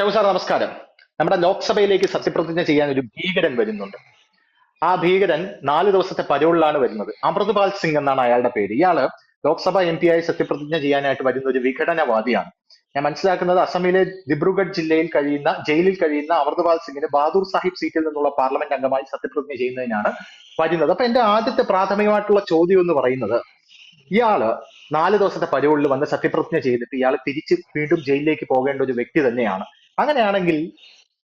ഷവു sir നമസ്കാരം. നമ്മുടെ ലോക്സഭയിലേക്ക് സത്യപ്രതിജ്ഞ ചെയ്യാൻ ഒരു ഭീകരൻ വരുന്നുണ്ട്. ആ ഭീകരൻ നാല് ദിവസത്തെ പരോളിലാണ് വരുന്നത്. അമൃത്പാൽ സിംഗ് എന്നാണ് അയാളുടെ പേര്. ഇയാൾ ലോക്സഭ എം പി ആയി സത്യപ്രതിജ്ഞ ചെയ്യാനായിട്ട് വരുന്ന ഒരു വിഘടനവാദിയാണ്. ഞാൻ മനസ്സിലാക്കുന്നത് അസമിലെ ദിബ്രുഗഡ് ജില്ലയിൽ കഴിയുന്ന ജയിലിൽ കഴിയുന്ന അമൃത്പാൽ സിംഗിന് ബഹാദൂർ സാഹിബ് സീറ്റിൽ നിന്നുള്ള പാർലമെന്റ് അംഗമായി സത്യപ്രതിജ്ഞ ചെയ്യുന്നതിനാണ് വരുന്നത്. അപ്പൊ എന്റെ ആദ്യത്തെ പ്രാഥമികമായിട്ടുള്ള ചോദ്യം എന്ന് പറയുന്നത് ഇയാൾ നാല് ദിവസത്തെ പരോളിൽ വന്ന് സത്യപ്രതിജ്ഞ ചെയ്തിട്ട് ഇയാൾ തിരിച്ച് വീണ്ടും ജയിലിലേക്ക് പോകേണ്ട ഒരു വ്യക്തി തന്നെയാണ്. അങ്ങനെയാണെങ്കിൽ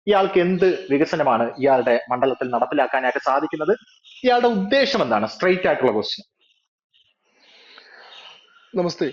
ഇയാൾക്ക് എന്ത് വികസനമാണ് ഇയാളുടെ മണ്ഡലത്തിൽ നടപ്പിലാക്കാനായിട്ട് സാധിക്കുന്നത്? ഇയാളുടെ ഉദ്ദേശം എന്താണ്? സ്ട്രെയിറ്റ് ആയിട്ടുള്ള ക്വസ്റ്റ്യൻ നമസ്തേ.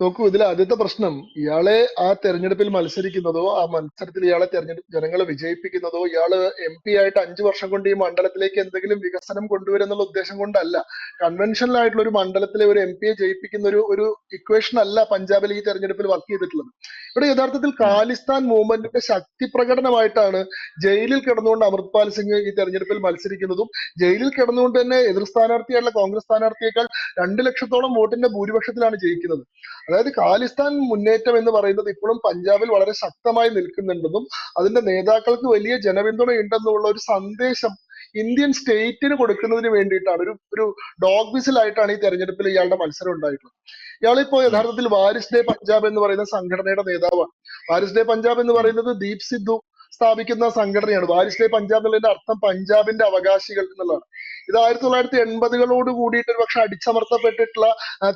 നോക്കൂ ഇതിലെ ആദ്യത്തെ പ്രശ്നം ഇയാളെ ആ തെരഞ്ഞെടുപ്പിൽ മത്സരിക്കുന്നതോ ആ മത്സരത്തിൽ ഇയാളെ തെരഞ്ഞെടുപ്പ് ജനങ്ങളെ വിജയിപ്പിക്കുന്നതോ ഇയാൾ എം പി ആയിട്ട് അഞ്ചു വർഷം കൊണ്ട് ഈ മണ്ഡലത്തിലേക്ക് എന്തെങ്കിലും വികസനം കൊണ്ടുവരുന്നുള്ള ഉദ്ദേശം കൊണ്ടല്ല. കൺവെൻഷനൽ ആയിട്ടുള്ള ഒരു മണ്ഡലത്തിലെ ഒരു എം പിയെ ജയിപ്പിക്കുന്ന ഒരു ഒരു ഇക്വേഷൻ അല്ല പഞ്ചാബിൽ ഈ തെരഞ്ഞെടുപ്പിൽ വർക്ക് ചെയ്തിട്ടുള്ളത്. ഇവിടെ യഥാർത്ഥത്തിൽ ഖാലിസ്ഥാൻ മൂവ്മെന്റിന്റെ ശക്തി പ്രകടനമായിട്ടാണ് ജയിലിൽ കിടന്നുകൊണ്ട് അമൃത്പാൽ സിംഗ് ഈ തെരഞ്ഞെടുപ്പിൽ മത്സരിക്കുന്നതും ജയിലിൽ കിടന്നുകൊണ്ട് തന്നെ എതിർ സ്ഥാനാർത്ഥിയായിട്ടുള്ള കോൺഗ്രസ് സ്ഥാനാർത്ഥിയേക്കാൾ രണ്ട് ലക്ഷത്തോളം വോട്ടിന്റെ ഭൂരിപക്ഷത്തിലാണ് ജയിക്കുന്നത്. അതായത് ഖാലിസ്ഥാൻ മുന്നേറ്റം എന്ന് പറയുന്നത് ഇപ്പോഴും പഞ്ചാബിൽ വളരെ ശക്തമായി നിൽക്കുന്നുണ്ടെന്നും അതിന്റെ നേതാക്കൾക്ക് വലിയ ജനപിന്തുണ ഉണ്ടെന്നുള്ള ഒരു സന്ദേശം ഇന്ത്യൻ സ്റ്റേറ്റിന് കൊടുക്കുന്നതിന് വേണ്ടിയിട്ടാണ്. ഒരു ഒരു ഡോഗ് വിസിലായിട്ടാണ് ഈ തെരഞ്ഞെടുപ്പിൽ ഇയാളുടെ മത്സരം ഉണ്ടായിട്ടുള്ളത്. ഇയാളിപ്പോ യഥാർത്ഥത്തിൽ വാരിസ് ഡേ പഞ്ചാബ് എന്ന് പറയുന്ന സംഘടനയുടെ നേതാവാണ്. വാരിസ് ഡേ പഞ്ചാബ് എന്ന് പറയുന്നത് ദീപ് സിദ്ധു സ്ഥാപിക്കുന്ന സംഘടനയാണ്. വാരിസ് ഡേ പഞ്ചാബ് എന്നുള്ളതിന്റെ അർത്ഥം പഞ്ചാബിന്റെ അവകാശികൾ എന്നുള്ളതാണ്. ഇത് ആയിരത്തി തൊള്ളായിരത്തി എൺപതുകളോട് കൂടിയിട്ട് ഒരു പക്ഷെ അടിച്ചമർത്തപ്പെട്ടിട്ടുള്ള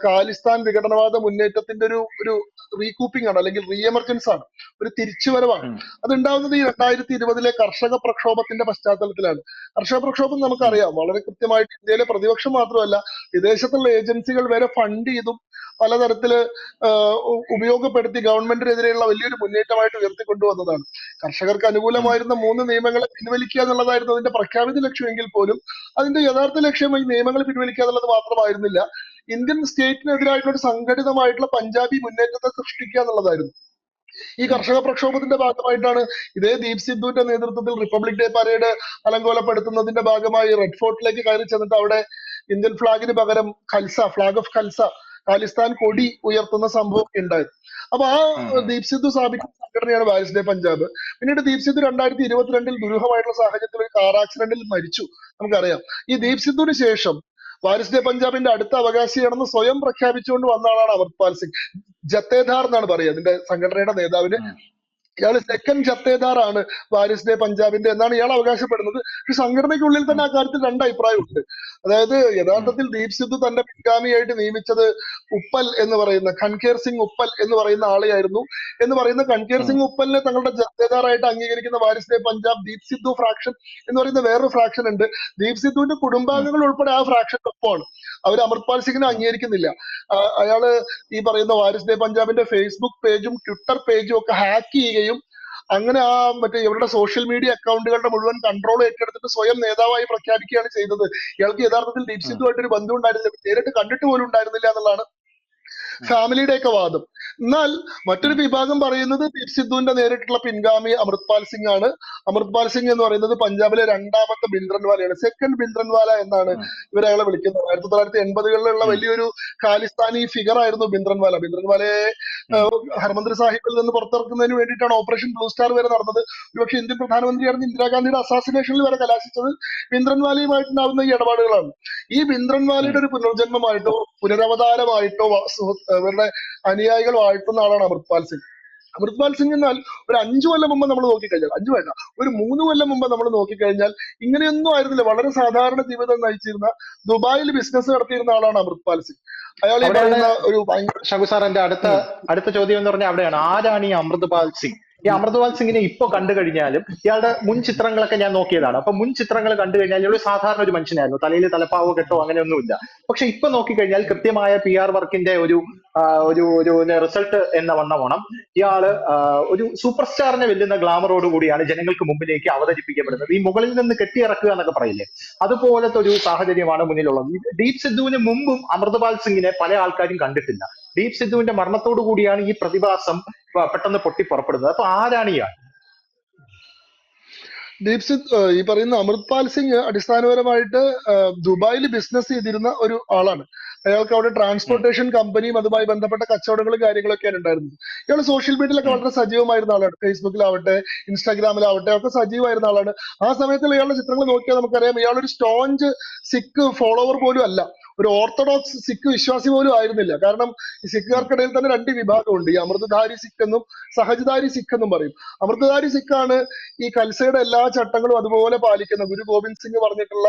ഖാലിസ്ഥാൻ വിഘടനവാദ മുന്നേറ്റത്തിന്റെ ഒരു ഒരു റീകൂപ്പിംഗ് ആണ് അല്ലെങ്കിൽ റീ എമർജൻസ് ആണ് ഒരു തിരിച്ചുവരവാണ്. വരവാണ് അത് ഉണ്ടാവുന്നത് ഈ രണ്ടായിരത്തി ഇരുപതിലെ കർഷക പ്രക്ഷോഭത്തിന്റെ പശ്ചാത്തലത്തിലാണ്. കർഷക പ്രക്ഷോഭം നമുക്കറിയാം. വളരെ കൃത്യമായിട്ട് ഇന്ത്യയിലെ പ്രതിപക്ഷം മാത്രമല്ല വിദേശത്തുള്ള ഏജൻസികൾ വരെ ഫണ്ട് ചെയ്തും പലതരത്തിൽ ഉപയോഗപ്പെടുത്തി ഗവൺമെന്റിനെതിരെയുള്ള വലിയൊരു മുന്നേറ്റമായിട്ട് ഉയർത്തിക്കൊണ്ടുവന്നതാണ്. കർഷകർക്ക് അനുകൂലമായിരുന്ന മൂന്ന് നിയമങ്ങളെ പിൻവലിക്കുക എന്നുള്ളതായിരുന്നു അതിന്റെ പ്രഖ്യാപിത ലക്ഷ്യമെങ്കിൽ പോലും അതിന്റെ യഥാർത്ഥ ലക്ഷ്യം ഈ നിയമങ്ങൾ പിൻവലിക്കുക എന്നുള്ളത് മാത്രമായിരുന്നില്ല. ഇന്ത്യൻ സ്റ്റേറ്റിനെതിരായിട്ടുള്ള ഒരു സംഘടിതമായിട്ടുള്ള പഞ്ചാബി മുന്നേറ്റത്തെ സൃഷ്ടിക്കുക എന്നുള്ളതായിരുന്നു. ഈ കർഷക പ്രക്ഷോഭത്തിന്റെ ഭാഗമായിട്ടാണ് ഇതേ ദീപ് സിദ്ധുവിന്റെ നേതൃത്വത്തിൽ റിപ്പബ്ലിക് ഡേ പരേഡ് അലങ്കോലപ്പെടുത്തുന്നതിന്റെ ഭാഗമായി റെഡ് ഫോർട്ടിലേക്ക് കയറി ചെന്നിട്ട് അവിടെ ഇന്ത്യൻ ഫ്ലാഗിന് പകരം ഖൽസ ഫ്ലാഗ് ഓഫ് ഖൽസ ഖാലിസ്ഥാൻ കൊടി ഉയർത്തുന്ന സംഭവം ഉണ്ടായത് അപ്പൊ ആ. ദീപ് സിദ്ധു സ്ഥാപിക്കുന്ന സംഘടനയാണ് വാരിസ് ഡേ പഞ്ചാബ്. പിന്നീട് ദീപ് സിദ്ധു രണ്ടായിരത്തി ഇരുപത്തിരണ്ടിൽ ദുരൂഹമായിട്ടുള്ള സാഹചര്യത്തിൽ ഒരു കാർ ആക്സിഡന്റിൽ മരിച്ചു. നമുക്കറിയാം. ഈ ദീപ് സിദ്ധുവിന് ശേഷം വാരിസ് ഡേ പഞ്ചാബിന്റെ അടുത്ത അവകാശിയാണെന്ന് സ്വയം പ്രഖ്യാപിച്ചുകൊണ്ട് വന്ന ആളാണ് അമർപാൽ സിംഗ്. ജത്തേദാർ എന്നാണ് പറയുക. അതിന്റെ സംഘടനയുടെ നേതാവിന്. ഇയാൾ സെക്കൻഡ് ജത്തേദാർ ആണ് വാരിസ് ഡേ പഞ്ചാബിന്റെ എന്നാണ് ഇയാൾ അവകാശപ്പെടുന്നത്. പക്ഷെ സംഘടനയ്ക്കുള്ളിൽ തന്നെ ആ കാര്യത്തിൽ രണ്ട് അഭിപ്രായമുണ്ട്. അതായത് യഥാർത്ഥത്തിൽ ദീപ് സിദ്ധു തന്റെ പിൻഗാമിയായിട്ട് നിയമിച്ചത് ഉപ്പൽ എന്ന് പറയുന്ന ഖൺകേർ സിംഗ് ഉപ്പൽ എന്ന് പറയുന്ന ആളെയായിരുന്നു. എന്ന് പറയുന്ന ഖൺകേർ സിംഗ് ഉപ്പലിനെ തങ്ങളുടെ ജത്തേദാറായിട്ട് അംഗീകരിക്കുന്ന വാരിസ് ഡേ പഞ്ചാബ് ദീപ് സിദ്ധു ഫ്രാക്ഷൻ എന്ന് പറയുന്ന വേറൊരു ഫ്രാക്ഷൻ ഉണ്ട്. ദീപ് സിദ്ധുവിന്റെ കുടുംബാംഗങ്ങൾ ഉൾപ്പെടെ ആ ഫ്രാക്ഷൻ ഒപ്പമാണ്. അവർ അമൃത്പാൽ സിംഗിനെ അംഗീകരിക്കുന്നില്ല. അയാൾ ഈ പറയുന്ന വാരിസ് ഡേ പഞ്ചാബിന്റെ ഫേസ്ബുക്ക് പേജും ട്വിറ്റർ പേജും ഒക്കെ ഹാക്ക് ചെയ്യുകയും അങ്ങനെ ആ മറ്റേ ഇവരുടെ സോഷ്യൽ മീഡിയ അക്കൗണ്ടുകളുടെ മുഴുവൻ കൺട്രോൾ ഏറ്റെടുത്തിട്ട് സ്വയം നേതാവായി പ്രഖ്യാപിക്കുകയാണ് ചെയ്തത്. ഇയാൾക്ക് യഥാർത്ഥത്തിൽ ദീപ് സിദ്ധുമായിട്ട് ഒരു ബന്ധം ഉണ്ടായിരുന്നില്ല. നേരിട്ട് കണ്ടിട്ട് പോലും ഉണ്ടായിരുന്നില്ല എന്നുള്ളതാണ് ഫാമിലിയുടെ ഒക്കെ വാദം. എന്നാൽ മറ്റൊരു വിഭാഗം പറയുന്നത് ദീപ് സിദ്ധുവിന്റെ നേരിട്ടുള്ള പിൻഗാമി അമൃത്പാൽ സിംഗ് ആണ്. അമൃത്പാൽ സിംഗ് എന്ന് പറയുന്നത് പഞ്ചാബിലെ രണ്ടാമത്തെ ബിന്ദ്രൻവാലയാണ് സെക്കൻഡ് ബിന്ദ്രൻവാല എന്നാണ് അയാളെ വിളിക്കുന്നത്. ആയിരത്തി തൊള്ളായിരത്തി എൺപതുകളിലുള്ള വലിയൊരു ഖാലിസ്ഥാനി ഫിഗർ ആയിരുന്നു ബിന്ദ്രൻവാല ബിന്ദ്രൻവാലയെ ഹർമന്ദിർ സാഹിബിൽ നിന്ന് പുറത്തിറക്കുന്നതിന് വേണ്ടിയിട്ടാണ് ഓപ്പറേഷൻ ബ്ലൂ സ്റ്റാർ വരെ നടന്നത്. ഒരുപക്ഷെ ഇന്ത്യൻ പ്രധാനമന്ത്രിയായിരുന്ന ഇന്ദിരാഗാന്ധിയുടെ അസാസിനേഷനിൽ വരെ കലാശിച്ചത് ബിന്ദ്രൻവാലയുമായിട്ടുണ്ടാവുന്ന ഈ ഇടപാടുകളാണ്. ഈ ബിന്ദ്രൻവാലിയുടെ ഒരു പുനർജന്മമായിട്ടോ പുനരവതാരമായിട്ടോ അവരുടെ വാഴ്ത്തുന്ന ആളാണ് അമൃത്പാൽ സിംഗ്. അമൃത്പാൽ സിംഗ് എന്നാൽ ഒരു അഞ്ചു കൊല്ലം മുമ്പ് നമ്മൾ നോക്കിക്കഴിഞ്ഞാൽ അഞ്ചു വേണ്ട ഒരു മൂന്ന് കൊല്ലം മുമ്പ് നമ്മൾ നോക്കിക്കഴിഞ്ഞാൽ ഇങ്ങനെയൊന്നും ആയിരുന്നില്ല. വളരെ സാധാരണ ജീവിതം നയിച്ചിരുന്ന ദുബായിൽ ബിസിനസ് നടത്തിയിരുന്ന ആളാണ് അമൃത്പാൽ സിംഗ്. അയാൾ ഈ പറയുന്ന ഒരു ഷഗു സാർ എന്റെ അടുത്ത അടുത്ത ചോദ്യം എന്ന് പറഞ്ഞാൽ അവിടെയാണ്. ആരാണ് ഈ അമൃത്പാൽ സിംഗ്? ഈ അമൃത്പാൽ സിംഗിനെ ഇപ്പൊ കണ്ടു കഴിഞ്ഞാലും ഇയാളുടെ മുൻ ചിത്രങ്ങളൊക്കെ ഞാൻ നോക്കിയതാണ്. അപ്പൊ മുൻ ചിത്രങ്ങൾ കണ്ടു കഴിഞ്ഞാൽ ഒരു സാധാരണ ഒരു മനുഷ്യനായിരുന്നു. തലയിൽ തലപ്പാവോ കെട്ടോ അങ്ങനെയൊന്നുമില്ല. പക്ഷെ ഇപ്പൊ നോക്കിക്കഴിഞ്ഞാൽ കൃത്യമായ പി ആർ വർക്കിന്റെ ഒരു ഒരു ഒരു റിസൾട്ട് എന്ന വണ്ണമോണം ഇയാൾ ഒരു സൂപ്പർ സ്റ്റാറിനെ വെല്ലുന്ന ഗ്ലാമറോട് കൂടിയാണ് ജനങ്ങൾക്ക് മുമ്പിലേക്ക് അവതരിപ്പിക്കപ്പെടുന്നത്. ഈ മുകളിൽ നിന്ന് കെട്ടിയിറക്കുക എന്നൊക്കെ പറയില്ലേ? അതുപോലത്തെ ഒരു സാഹചര്യമാണ് മുന്നിലുള്ളത്. ദീപ് സിദ്ധുവിന് മുമ്പും അമൃത്പാൽ സിംഗിനെ പല ആൾക്കാരും കണ്ടിട്ടില്ല. ദീപ് സിദ്ധുവിന്റെ മരണത്തോടു കൂടിയാണ് ഈ പ്രതിഭാസം പെട്ടെന്ന് പൊട്ടി പുറപ്പെടുന്നത് അപ്പൊ ആരാണ് ഇയാൾ? ദീപ് സിദ് ഈ പറയുന്ന അമൃത്പാൽ സിംഗ് അടിസ്ഥാനപരമായിട്ട് ദുബായിൽ ബിസിനസ് ചെയ്തിരുന്ന ഒരു ആളാണ്. അയാൾക്ക് അവിടെ ട്രാൻസ്പോർട്ടേഷൻ കമ്പനിയും അതുമായി ബന്ധപ്പെട്ട കച്ചവടങ്ങളും കാര്യങ്ങളൊക്കെയാണ് ഉണ്ടായിരുന്നത്. ഇയാൾ സോഷ്യൽ മീഡിയയിലൊക്കെ വളരെ സജീവമായിരുന്ന ആളാണ്. ഫേസ്ബുക്കിലാവട്ടെ ഇൻസ്റ്റാഗ്രാമിലാവട്ടെ ഒക്കെ സജീവമായിരുന്ന ആളാണ്. ആ സമയത്തുള്ള ഇയാളുടെ ചിത്രങ്ങൾ നോക്കിയാൽ നമുക്കറിയാം ഇയാളൊരു സ്റ്റോഞ്ച് സിക്ക് ഫോളോവർ പോലും അല്ല. ഒരു ഓർത്തഡോക്സ് സിഖ് വിശ്വാസി പോലും ആയിരുന്നില്ല. കാരണം ഈ സിഖുകാർക്കിടയിൽ തന്നെ രണ്ട് വിഭാഗമുണ്ട്. ഈ അമൃതധാരി സിഖ് എന്നും സഹജധാരി സിഖ് എന്നും പറയും. അമൃതധാരി സിഖ് ആണ് ഈ കൽസയുടെ എല്ലാ ചട്ടങ്ങളും അതുപോലെ പാലിക്കുന്ന ഗുരു ഗോവിന്ദ് സിംഗ് പറഞ്ഞിട്ടുള്ള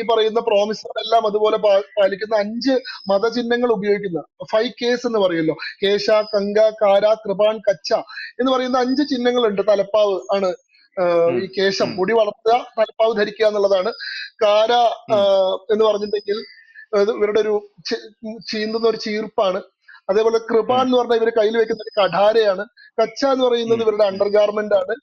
ഈ പറയുന്ന പ്രോമിസുകളെല്ലാം അതുപോലെ പാലിക്കുന്ന അഞ്ച് മതചിഹ്നങ്ങൾ ഉപയോഗിക്കുന്ന ഫൈവ് കേസ് എന്ന് പറയുമല്ലോ. കേശ കങ്ക കാര കൃപാൻ കച്ച എന്ന് പറയുന്ന അഞ്ച് ചിഹ്നങ്ങളുണ്ട്. തലപ്പാവ് ആണ് ഈ കേശം. മുടി വളർത്തുക തലപ്പാവ് ധരിക്കുക എന്നുള്ളതാണ്. കാര എന്ന് പറഞ്ഞിട്ടുണ്ടെങ്കിൽ ഇവരുടെ ഒരു ചീന്തുന്ന ഒരു ചീർപ്പാണ്. അതേപോലെ കൃപാൻ എന്ന് പറഞ്ഞാൽ ഇവർ കയ്യിൽ വെക്കുന്ന ഒരു കഠാരയാണ്. കച്ച എന്ന് പറയുന്നത് ഇവരുടെ അണ്ടർഗാർമെന്റ് ആണ്.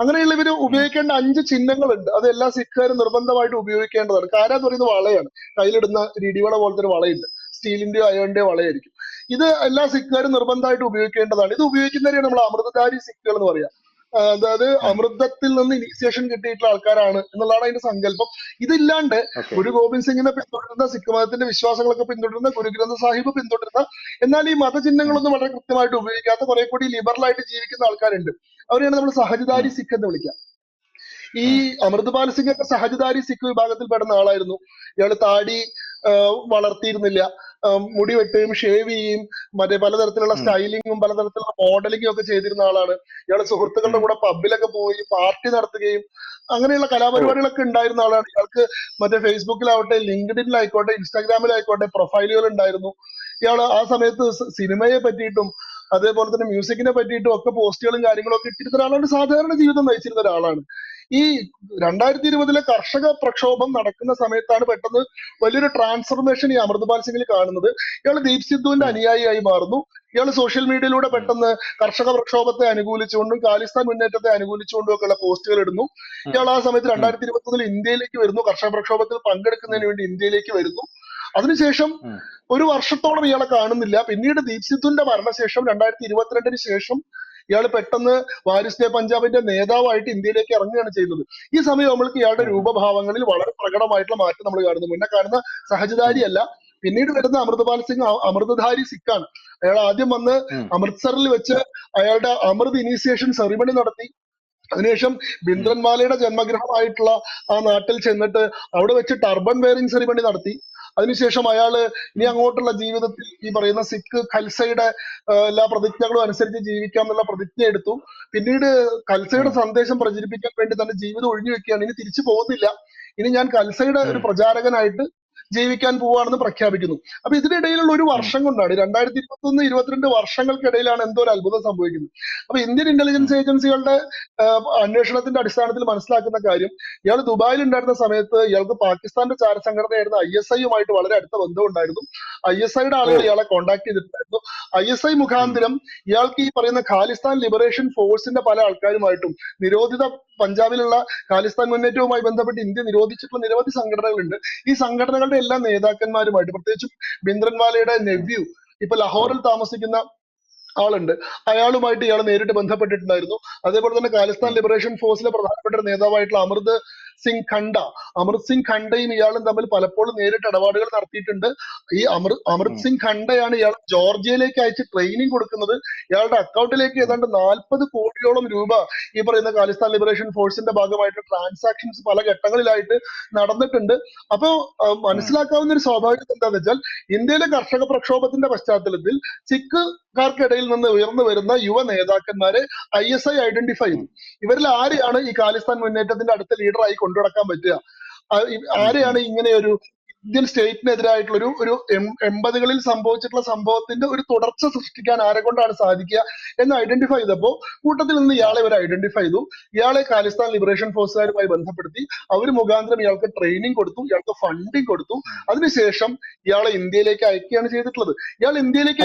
അങ്ങനെയുള്ള ഇവർ ഉപയോഗിക്കേണ്ട അഞ്ച് ചിഹ്നങ്ങളുണ്ട്. അത് എല്ലാ സിഖുകാരും നിർബന്ധമായിട്ട് ഉപയോഗിക്കേണ്ടതാണ്. കാര എന്ന് പറയുന്നത് വളയാണ്. കയ്യിലിടുന്ന ഒരു ഇടിവള പോലത്തെ ഒരു വളയുണ്ട്. സ്റ്റീലിന്റെയോ അയോണിന്റെയോ വളയായിരിക്കും. ഇത് എല്ലാ സിഖുകാരും നിർബന്ധമായിട്ട് ഉപയോഗിക്കേണ്ടതാണ്. ഇത് ഉപയോഗിക്കുന്നവരെയാണ് നമ്മൾ അമൃതധാരി സിഖുകൾ എന്ന് പറയാം. അതായത് അമൃതത്തിൽ നിന്ന് ഇനീഷ്യേഷൻ കിട്ടിയിട്ടുള്ള ആൾക്കാരാണ് എന്നുള്ളതാണ് അതിന്റെ സങ്കല്പം. ഇതില്ലാണ്ട് ഗുരു ഗോവിന്ദ് സിംഗിനെ പിന്തുടരുന്ന സിഖ് മതത്തിന്റെ വിശ്വാസങ്ങളൊക്കെ പിന്തുടരുന്ന ഗുരു ഗ്രന്ഥ സാഹിബ് പിന്തുടരുന്ന എന്നാൽ ഈ മതചിഹ്നങ്ങളൊന്നും വളരെ കൃത്യമായിട്ട് ഉപയോഗിക്കാത്ത കുറെ കൂടി ലിബറൽ ആയിട്ട് ജീവിക്കുന്ന ആൾക്കാരുണ്ട്. അവരെയാണ് നമ്മൾ സഹജദാരി സിഖ് എന്ന് വിളിക്കുക. ഈ അമൃതപാൽ സിംഗ് ഒക്കെ സഹജദാരി സിഖ് വിഭാഗത്തിൽ പെടുന്ന ആളായിരുന്നു. ഇയാൾ താടി വളർത്തിയിരുന്നില്ല. മുടി വെട്ടുകയും ഷേവ് ചെയ്യുകയും മറ്റേ പലതരത്തിലുള്ള. സ്റ്റൈലിങ്ങും പലതരത്തിലുള്ള മോഡലിംഗും ഒക്കെ ചെയ്തിരുന്ന ആളാണ് ഇയാൾ സുഹൃത്തുക്കളുടെ. കൂടെ പബ്ബിലൊക്കെ പോയി പാർട്ടി നടത്തുകയും അങ്ങനെയുള്ള കലാപരിപാടികളൊക്കെ ഉണ്ടായിരുന്ന ആളാണ് ഇയാൾക്ക് മറ്റേ ഫേസ്ബുക്കിലാവട്ടെ ലിങ്ക്ഡിനിലായിക്കോട്ടെ ഇൻസ്റ്റാഗ്രാമിലായിക്കോട്ടെ പ്രൊഫൈലുകൾ ഉണ്ടായിരുന്നു ഇയാൾ ആ സമയത്ത് സിനിമയെ പറ്റിയിട്ടും അതേപോലെ തന്നെ മ്യൂസിക്കിനെ പറ്റിയിട്ടും ഒക്കെ പോസ്റ്റുകളും കാര്യങ്ങളും ഒക്കെ ഇട്ടിരുന്ന ഒരാളാണ് സാധാരണ ജീവിതം നയിച്ചിരുന്ന ഒരാളാണ് ഈ രണ്ടായിരത്തി ഇരുപതിലെ കർഷക പ്രക്ഷോഭം നടക്കുന്ന സമയത്താണ് പെട്ടെന്ന് വലിയൊരു ട്രാൻസ്ഫർമേഷൻ ഈ അമൃത്പാൽ സിംഗിൽ കാണുന്നത്. ഇയാൾ ദീപ് സിദ്ധുവിന്റെ. അനുയായിയായി മാറുന്നു. ഇയാൾ സോഷ്യൽ മീഡിയയിലൂടെ പെട്ടെന്ന് കർഷക പ്രക്ഷോഭത്തെ അനുകൂലിച്ചുകൊണ്ടും കാലിസ്ഥാൻ മുന്നേറ്റത്തെ അനുകൂലിച്ചുകൊണ്ടും ഒക്കെയുള്ള പോസ്റ്റുകൾ ഇടുന്നു. ഇയാൾ ആ സമയത്ത്. രണ്ടായിരത്തി ഇരുപത്തി ഒന്നിൽ ഇന്ത്യയിലേക്ക് വരുന്നു. കർഷക പ്രക്ഷോഭത്തിൽ പങ്കെടുക്കുന്നതിന് വേണ്ടി ഇന്ത്യയിലേക്ക് വരുന്നു. അതിനുശേഷം ഒരു വർഷത്തോളം ഇയാളെ കാണുന്നില്ല. പിന്നീട് ദീപ് സിദ്ധുവിന്റെ മരണശേഷം രണ്ടായിരത്തി ഇരുപത്തിരണ്ടിന് ശേഷം ഇയാൾ പെട്ടെന്ന് വാരിസ് ഡേ പഞ്ചാബിന്റെ നേതാവായിട്ട് ഇന്ത്യയിലേക്ക് ഇറങ്ങുകയാണ് ചെയ്യുന്നത്. ഈ സമയം നമ്മൾക്ക് ഇയാളുടെ രൂപഭാവങ്ങളിൽ വളരെ പ്രകടമായിട്ടുള്ള മാറ്റം നമ്മൾ കാണുന്നു. മുന്നേ കാണുന്ന സഹജധാരി അല്ല പിന്നീട് വരുന്ന അമൃതപാൽ സിംഗ് അമൃതധാരി സിഖാണ് അയാൾ ആദ്യം വന്ന് അമൃത്സറിൽ വെച്ച് അയാളുടെ അമൃത് ഇനീഷ്യേഷൻ സെറിമണി നടത്തി. അതിനുശേഷം ബിന്ദ്രൻവാലയുടെ ജന്മഗ്രഹമായിട്ടുള്ള ആ നാട്ടിൽ ചെന്നിട്ട് അവിടെ വെച്ച് ടർബൻ വെയറിംഗ് സെറിമണി നടത്തി. അതിനുശേഷം അയാൾ ഇനി അങ്ങോട്ടുള്ള ജീവിതത്തിൽ ഈ പറയുന്ന സിഖ് ഖൽസയുടെ എല്ലാ പ്രതിജ്ഞകളും അനുസരിച്ച് ജീവിക്കാം എന്നുള്ള പ്രതിജ്ഞ എടുത്തു. പിന്നീട് ഖൽസയുടെ സന്ദേശം പ്രചരിപ്പിക്കാൻ വേണ്ടി തന്റെ ജീവിതം ഒഴിഞ്ഞു വെക്കുകയാണ്. ഇനി തിരിച്ചു പോകുന്നില്ല. ഇനി ഞാൻ ഖൽസയുടെ ഒരു പ്രചാരകനായിട്ട് ജീവിക്കാൻ പോവാണെന്ന് പ്രഖ്യാപിക്കുന്നു. അപ്പൊ ഇതിനിടയിലുള്ള ഒരു വർഷം കൊണ്ടാണ് രണ്ടായിരത്തി ഇരുപത്തി ഒന്ന് ഇരുപത്തിരണ്ട് വർഷങ്ങൾക്കിടയിലാണ് എന്തോ ഒരു അത്ഭുതം സംഭവിക്കുന്നത്. അപ്പൊ ഇന്ത്യൻ ഇന്റലിജൻസ് ഏജൻസികളുടെ അന്വേഷണത്തിന്റെ അടിസ്ഥാനത്തിൽ മനസ്സിലാക്കുന്ന കാര്യം ഇയാൾ ദുബായിൽ ഉണ്ടായിരുന്ന സമയത്ത് ഇയാൾക്ക് പാകിസ്ഥാന്റെ ചാരസംഘടനയായിരുന്ന ഐ എസ് ഐയുമായിട്ട് വളരെ അടുത്ത ബന്ധം ഉണ്ടായിരുന്നു. ഐ എസ് ഐയുടെ ആളുകൾ ഇയാളെ കോണ്ടാക്ട് ചെയ്തിട്ടുണ്ടായിരുന്നു. ഐ എസ് ഐ മുഖാന്തരം ഇയാൾക്ക് ഈ പറയുന്ന ഖാലിസ്ഥാൻ ലിബറേഷൻ ഫോഴ്സിന്റെ പല ആൾക്കാരുമായിട്ടും നിരോധിത പഞ്ചാബിലുള്ള ഖാലിസ്ഥാൻ മുന്നേറ്റവുമായി ബന്ധപ്പെട്ട് ഇന്ത്യ നിരോധിച്ചിട്ടുള്ള നിരവധി സംഘടനകളുണ്ട്. ഈ സംഘടനകളുടെ എല്ലാ നേതാക്കന്മാരുമായിട്ട് പ്രത്യേകിച്ചും ബിന്ദ്രൻവാലയുടെ നെവ്യൂ ഇപ്പൊ ലാഹോറിൽ താമസിക്കുന്ന ആളുണ്ട്. അയാളുമായിട്ട് ഇയാൾ നേരിട്ട് ബന്ധപ്പെട്ടിട്ടുണ്ടായിരുന്നു. അതേപോലെ തന്നെ ഖാലിസ്ഥാൻ ലിബറേഷൻ ഫോഴ്സിലെ പ്രധാനപ്പെട്ട നേതാവായിട്ടുള്ള അമൃത് സിംഗ് ഖണ്ഡ. അമൃത് സിംഗ് ഖണ്ഡയും ഇയാളും തമ്മിൽ പലപ്പോഴും നേരിട്ട് ഇടപാടുകൾ നടത്തിയിട്ടുണ്ട്. ഈ അമൃത് അമൃത് സിംഗ് ഖണ്ഡയാണ് ഇയാൾ ജോർജിയയിലേക്ക് അയച്ച് ട്രെയിനിങ് കൊടുക്കുന്നത്. ഇയാളുടെ അക്കൗണ്ടിലേക്ക് ഏതാണ്ട് നാൽപ്പത് കോടിയോളം രൂപ ഈ പറയുന്ന ഖാലിസ്ഥാൻ ലിബറേഷൻ ഫോഴ്സിന്റെ ഭാഗമായിട്ട് ട്രാൻസാക്ഷൻസ് പല ഘട്ടങ്ങളിലായിട്ട് നടന്നിട്ടുണ്ട്. അപ്പോ മനസ്സിലാക്കാവുന്ന ഒരു സ്വാഭാവികത എന്താണെന്ന് വെച്ചാൽ ഇന്ത്യയിലെ കർഷക പ്രക്ഷോഭത്തിന്റെ പശ്ചാത്തലത്തിൽ സിഖ് സിഖുകാർക്കിടയിൽ നിന്ന് ഉയർന്നു വരുന്ന യുവ നേതാക്കന്മാരെ ഐ എസ് ഐ ഐഡന്റിഫൈ ചെയ്തു ഇവരിൽ ആരെയാണ് ഈ കാലിസ്ഥാൻ മുന്നേറ്റത്തിന്റെ അടുത്ത ലീഡറായി കൊണ്ടുനടക്കാൻ പറ്റുക. ആരെയാണ് ഇങ്ങനെ ഒരു ഇന്ത്യൻ സ്റ്റേറ്റിനെതിരായിട്ടുള്ള ഒരു ഒരു എൺപതുകളിൽ സംഭവിച്ചിട്ടുള്ള സംഭവത്തിന്റെ ഒരു തുടർച്ച സൃഷ്ടിക്കാൻ ആരെ കൊണ്ടാണ് സാധിക്കുക എന്ന് ഐഡന്റിഫൈ ചെയ്തപ്പോൾ കൂട്ടത്തിൽ നിന്ന് ഇയാളെ ഇവർ ഐഡന്റിഫൈ ചെയ്തു. ഇയാളെ ഖാലിസ്ഥാൻ ലിബറേഷൻ ഫോഴ്സുകാരുമായി ബന്ധപ്പെടുത്തി. അവർ മുഖാന്തരം ഇയാൾക്ക് ട്രെയിനിങ് കൊടുത്തു ഇയാൾക്ക് ഫണ്ടിങ് കൊടുത്തു. അതിനുശേഷം ഇയാളെ ഇന്ത്യയിലേക്ക് അയക്കുകയാണ് ചെയ്തിട്ടുള്ളത്. ഇയാൾ ഇന്ത്യയിലേക്ക്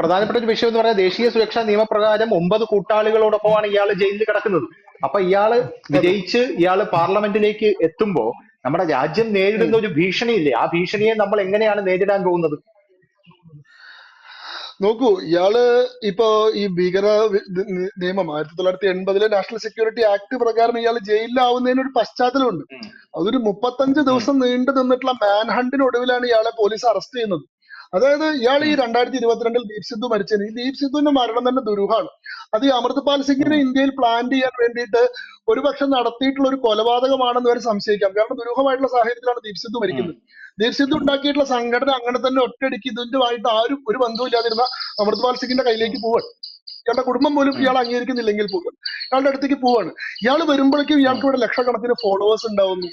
പ്രധാനപ്പെട്ട ഒരു വിഷയം എന്ന് പറഞ്ഞാൽ ദേശീയ സുരക്ഷാ നിയമപ്രകാരം ഒമ്പത് കൂട്ടാളികളോടൊപ്പമാണ് ഇയാൾ ജയിലിൽ കിടക്കുന്നത്. അപ്പൊ ഇയാൾ വിജയിച്ച് ഇയാൾ പാർലമെന്റിലേക്ക് എത്തുമ്പോ നമ്മുടെ രാജ്യം നേരിടുന്ന ഒരു ഭീഷണിയില്ലേ? ആ ഭീഷണിയെ നമ്മൾ എങ്ങനെയാണ് നേരിടാൻ പോകുന്നത്? നോക്കൂ ഇയാൾ ഇപ്പോ ഈ ഭീകര നിയമം ആയിരത്തി തൊള്ളായിരത്തി എൺപതിലെ നാഷണൽ സെക്യൂരിറ്റി ആക്ട് പ്രകാരം ഇയാൾ ജയിലിലാവുന്നതിന് ഒരു പശ്ചാത്തലമുണ്ട്. അതൊരു മുപ്പത്തഞ്ച് ദിവസം നീണ്ടു നിന്നിട്ടുള്ള മാൻഹണ്ടിനൊടുവിലാണ് ഇയാളെ പോലീസ് അറസ്റ്റ് ചെയ്യുന്നത്. അതായത് ഇയാൾ ഈ. രണ്ടായിരത്തി ഇരുപത്തിരണ്ടിൽ ദീപ് സിദ്ധു മരിച്ചത് ഈ ദീപ് സിദ്ധുവിന്റെ മരണം തന്നെ ദുരൂഹമാണ്. അത് ഈ അമൃത്പാൽ സിംഗിനെ ഇന്ത്യയിൽ പ്ലാൻ ചെയ്യാൻ വേണ്ടിയിട്ട് ഒരുപക്ഷെ നടത്തിയിട്ടുള്ള ഒരു കൊലപാതകമാണെന്ന് വരെ സംശയിക്കാം. കാരണം ദുരൂഹമായിട്ടുള്ള സാഹചര്യത്തിലാണ് ദീപ് സിദ്ധു മരിക്കുന്നത്. ദീപ് സിദ്ധു ഉണ്ടാക്കിയിട്ടുള്ള സംഘടന അങ്ങനെ തന്നെ ഒറ്റയടിക്ക് ഇതിന്റെതായിട്ട് ആരും ഒരു ബന്ധവുമില്ലാതിരുന്ന അമൃത്പാൽ സിംഗിന്റെ കയ്യിലേക്ക് പോവാണ്. ഇയാളുടെ കുടുംബം പോലും. ഇയാൾ അംഗീകരിക്കുന്നില്ലെങ്കിൽ പോകും ഇയാളുടെ അടുത്തേക്ക് പോവാണ്. ഇയാൾ വരുമ്പോഴേക്കും ഇയാൾക്ക് ഇവിടെ ലക്ഷക്കണക്കിന് ഫോളോവേഴ്സ് ഉണ്ടാവുന്നു.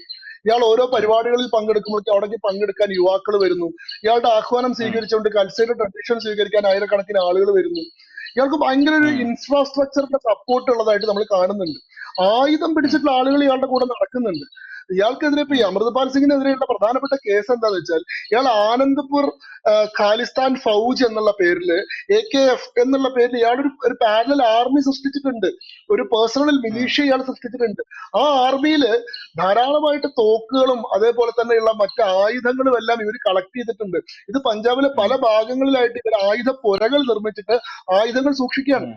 ഇയാൾ ഓരോ പരിപാടികളിൽ പങ്കെടുക്കുമ്പോഴേക്കും അവിടേക്ക് പങ്കെടുക്കാൻ യുവാക്കൾ വരുന്നു. ഇയാളുടെ ആഹ്വാനം സ്വീകരിച്ചുകൊണ്ട് കൾച്ചറൽ ട്രഡീഷൻ സ്വീകരിക്കാൻ ആയിരക്കണക്കിന് ആളുകൾ വരുന്നു. ഇയാൾക്ക് ഭയങ്കര ഒരു ഇൻഫ്രാസ്ട്രക്ചറിന്റെ സപ്പോർട്ട് ഉള്ളതായിട്ട് നമ്മൾ കാണുന്നുണ്ട്. ആയുധം പിടിച്ചിട്ടുള്ള ആളുകൾ ഇയാളുടെ കൂടെ നടക്കുന്നുണ്ട്. ഇയാൾക്കെതിരെ ഇപ്പൊ ഈ അമൃതപാൽ സിംഗിനെതിരെയുള്ള പ്രധാനപ്പെട്ട കേസ് എന്താന്ന് വെച്ചാൽ ഇയാൾ ആനന്ദ്പൂർ ഖാലിസ്ഥാൻ ഫൗജ് എന്നുള്ള പേരിൽ എ കെ എഫ് എന്നുള്ള പേരിൽ ഇയാൾ ഒരു ഒരു പാരലൽ ആർമി സൃഷ്ടിച്ചിട്ടുണ്ട്. ഒരു പേഴ്സണൽ മിലീഷ്യ ഇയാൾ സൃഷ്ടിച്ചിട്ടുണ്ട്. ആ ആർമിയിൽ ധാരാളമായിട്ട് തോക്കുകളും അതേപോലെ തന്നെയുള്ള മറ്റ് ആയുധങ്ങളും എല്ലാം ഇവർ കളക്ട് ചെയ്തിട്ടുണ്ട്. ഇത് പഞ്ചാബിലെ പല ഭാഗങ്ങളിലായിട്ട് ഇവർ ആയുധ പുരകൾ നിർമ്മിച്ചിട്ട് ആയുധങ്ങൾ സൂക്ഷിക്കുകയാണ്.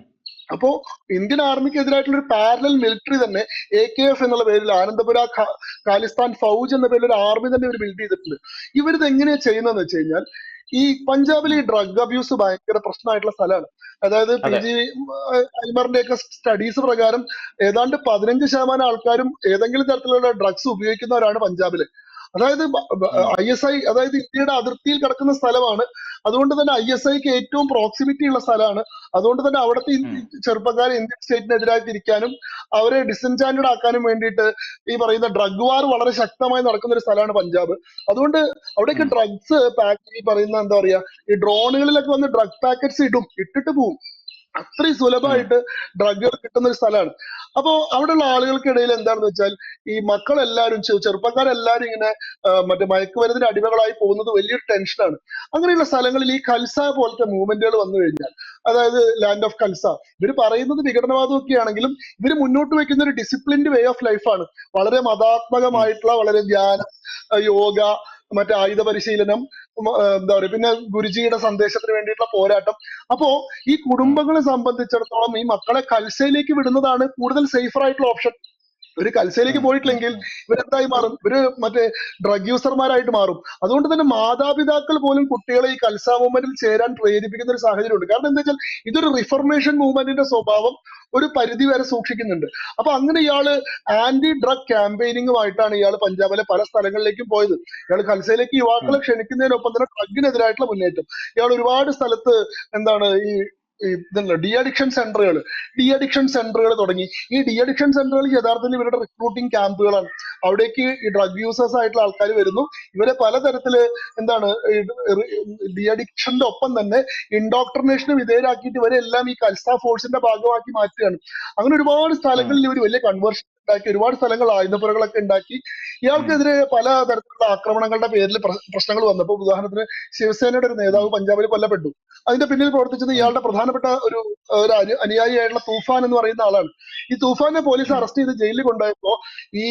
അപ്പോ ഇന്ത്യൻ ആർമിക്ക് എതിരായിട്ടുള്ള ഒരു പാരലൽ മിലിറ്ററി തന്നെ എ കെ എഫ് എന്നുള്ള പേരിൽ ആനന്ദപുര ഖാലിസ്ഥാൻ ഫൗജ് എന്ന പേരിൽ ഒരു ആർമി തന്നെ ഇവർ ബിൽഡ് ചെയ്തിട്ടുണ്ട്. ഇവരിത് എങ്ങനെയാ ചെയ്യുന്നതെന്ന് വെച്ച് കഴിഞ്ഞാൽ ഈ പഞ്ചാബിൽ ഈ ഡ്രഗ് അബ്യൂസ് ഭയങ്കര പ്രശ്നമായിട്ടുള്ള സ്ഥലമാണ്. അതായത് പി. ജി അൽമറിന്റെ ഒക്കെ സ്റ്റഡീസ് പ്രകാരം ഏതാണ്ട് പതിനഞ്ച് ശതമാനം ആൾക്കാരും ഏതെങ്കിലും തരത്തിലുള്ള ഡ്രഗ്സ് ഉപയോഗിക്കുന്നവരാണ് പഞ്ചാബിൽ. അതായത് ഐ എസ് ഐ അതായത് ഇന്ത്യയുടെ അതിർത്തിയിൽ കിടക്കുന്ന സ്ഥലമാണ്. അതുകൊണ്ട് തന്നെ ഐ എസ് ഐക്ക് ഏറ്റവും പ്രോക്സിമിറ്റി ഉള്ള സ്ഥലമാണ്. അതുകൊണ്ട് തന്നെ അവിടുത്തെ ചെറുപ്പക്കാർ ചെറുപ്പക്കാരെ ഇന്ത്യൻ സ്റ്റേറ്റിനെതിരായി തിരിക്കാനും അവരെ ഡിസെൻചാൻഡ് ആക്കാനും വേണ്ടിയിട്ട് ഈ പറയുന്ന ഡ്രഗ് വാർ വളരെ ശക്തമായി നടക്കുന്ന ഒരു സ്ഥലമാണ് പഞ്ചാബ്. അതുകൊണ്ട് അവിടെയൊക്കെ ഉം. ഡ്രഗ്സ് പാക്ക് ഈ പറയുന്ന എന്താ പറയാ ഈ ഡ്രോണുകളിലൊക്കെ വന്ന് ഡ്രഗ് പാക്കറ്റ്സ് ഇടും. ഇട്ടിട്ട് പോവും. അത്രയും സുലഭമായിട്ട് ഡ്രഗുകൾ കിട്ടുന്ന ഒരു സ്ഥലമാണ്. അപ്പോ അവിടെയുള്ള ആളുകൾക്കിടയിൽ എന്താണെന്ന് വെച്ചാൽ ഈ മക്കളെല്ലാരും ചെറുപ്പക്കാരെല്ലാരും ഇങ്ങനെ മറ്റേ മയക്കുമരുന്നിന് അടിമകളായി പോകുന്നത് വലിയൊരു ടെൻഷനാണ് അങ്ങനെയുള്ള സ്ഥലങ്ങളിൽ ഈ കൽസ പോലത്തെ മൂവ്മെന്റുകൾ വന്നു കഴിഞ്ഞാൽ അതായത് ലാൻഡ് ഓഫ് കൽസ ഇവർ പറയുന്നത് വിഘടനവാദമൊക്കെ ആണെങ്കിലും ഇവർ മുന്നോട്ട് വെക്കുന്ന ഒരു ഡിസിപ്ലിൻഡ് വേ ഓഫ് ലൈഫാണ് വളരെ മതാത്മകമായിട്ടുള്ള വളരെ ധ്യാനം യോഗ മറ്റേ ആയുധ പരിശീലനം എന്താ പറയുക പിന്നെ ഗുരുജിയുടെ സന്ദേശത്തിന് വേണ്ടിയിട്ടുള്ള പോരാട്ടം. അപ്പോ ഈ കുടുംബങ്ങളെ സംബന്ധിച്ചിടത്തോളം ഈ മക്കളെ കൽസയിലേക്ക് വിടുന്നതാണ് കൂടുതൽ സേഫർ ആയിട്ടുള്ള ഓപ്ഷൻ ഒരു കൽസയിലേക്ക് പോയിട്ടില്ലെങ്കിൽ ഇവരെന്തായി മാറും? ഇവർ മറ്റേ ഡ്രഗ് യൂസർമാരായിട്ട് മാറും. അതുകൊണ്ട് തന്നെ മാതാപിതാക്കൾ പോലും കുട്ടികളെ ഈ കൽസ മൂവ്മെന്റിൽ ചേരാൻ പ്രേരിപ്പിക്കുന്ന ഒരു സാഹചര്യം ഉണ്ട് കാരണം എന്താ വെച്ചാൽ ഇതൊരു റിഫർമേഷൻ മൂവ്മെന്റിന്റെ സ്വഭാവം ഒരു പരിധി വരെ സൂക്ഷിക്കുന്നുണ്ട്. അപ്പൊ അങ്ങനെ ഇയാൾ ആന്റി ഡ്രഗ് ക്യാമ്പയിനിങ്ങുമായിട്ടാണ് ഇയാൾ പഞ്ചാബിലെ പല സ്ഥലങ്ങളിലേക്കും പോയത്. ഇയാൾ കൽസയിലേക്ക് യുവാക്കളെ ക്ഷണിക്കുന്നതിനൊപ്പം തന്നെ ഡ്രഗിനെതിരായിട്ടുള്ള മുന്നേറ്റം. ഇയാൾ ഒരുപാട് സ്ഥലത്ത് എന്താണ് ഈ ഇതല്ല ഡി അഡിക്ഷൻ സെന്ററുകൾ ഡി അഡിക്ഷൻ സെന്ററുകൾ തുടങ്ങി. ഈ ഡി അഡിക്ഷൻ സെന്ററുകൾ യഥാർത്ഥത്തിൽ ഇവരുടെ റിക്രൂട്ടിംഗ് ക്യാമ്പുകളാണ് അവിടേക്ക് ഈ ഡ്രഗ് യൂസേഴ്സ് ആയിട്ടുള്ള ആൾക്കാർ വരുന്നു. ഇവരെ പലതരത്തിൽ എന്താണ് ഡി അഡിക്ഷന്റെ ഒപ്പം തന്നെ ഇൻഡോക്ട്രിനേഷന് വിധേയരാക്കിയിട്ട് ഇവരെല്ലാം ഈ കൽസ ഫോഴ്സിന്റെ ഭാഗമാക്കി മാറ്റുകയാണ്. അങ്ങനെ ഒരുപാട് സ്ഥലങ്ങളിൽ ഇവർ വലിയ കൺവേർഷൻ ഉണ്ടാക്കി ഒരുപാട് സ്ഥലങ്ങൾ ആയുധപ്പുരകളൊക്കെ ഉണ്ടാക്കി. ഇയാൾക്കെതിരെ പല തരത്തിലുള്ള ആക്രമണങ്ങളുടെ പേരിൽ പ്ര- പ്രശ്നങ്ങൾ വന്നപ്പോൾ ഉദാഹരണത്തിന് ശിവസേനയുടെ ഒരു നേതാവ് പഞ്ചാബിൽ കൊല്ലപ്പെട്ടു. അതിന്റെ പിന്നിൽ പ്രവർത്തിച്ചത് ഇയാളുടെ പ്രധാനപ്പെട്ട ഒരു ഒരു അനു- അനുയായിയായിട്ടുള്ള തൂഫാൻ എന്ന് പറയുന്ന ആളാണ്. ഈ തൂഫാനെ പോലീസ് അറസ്റ്റ് ചെയ്ത് ജയിലിൽ കൊണ്ടുപോയപ്പോ ഈ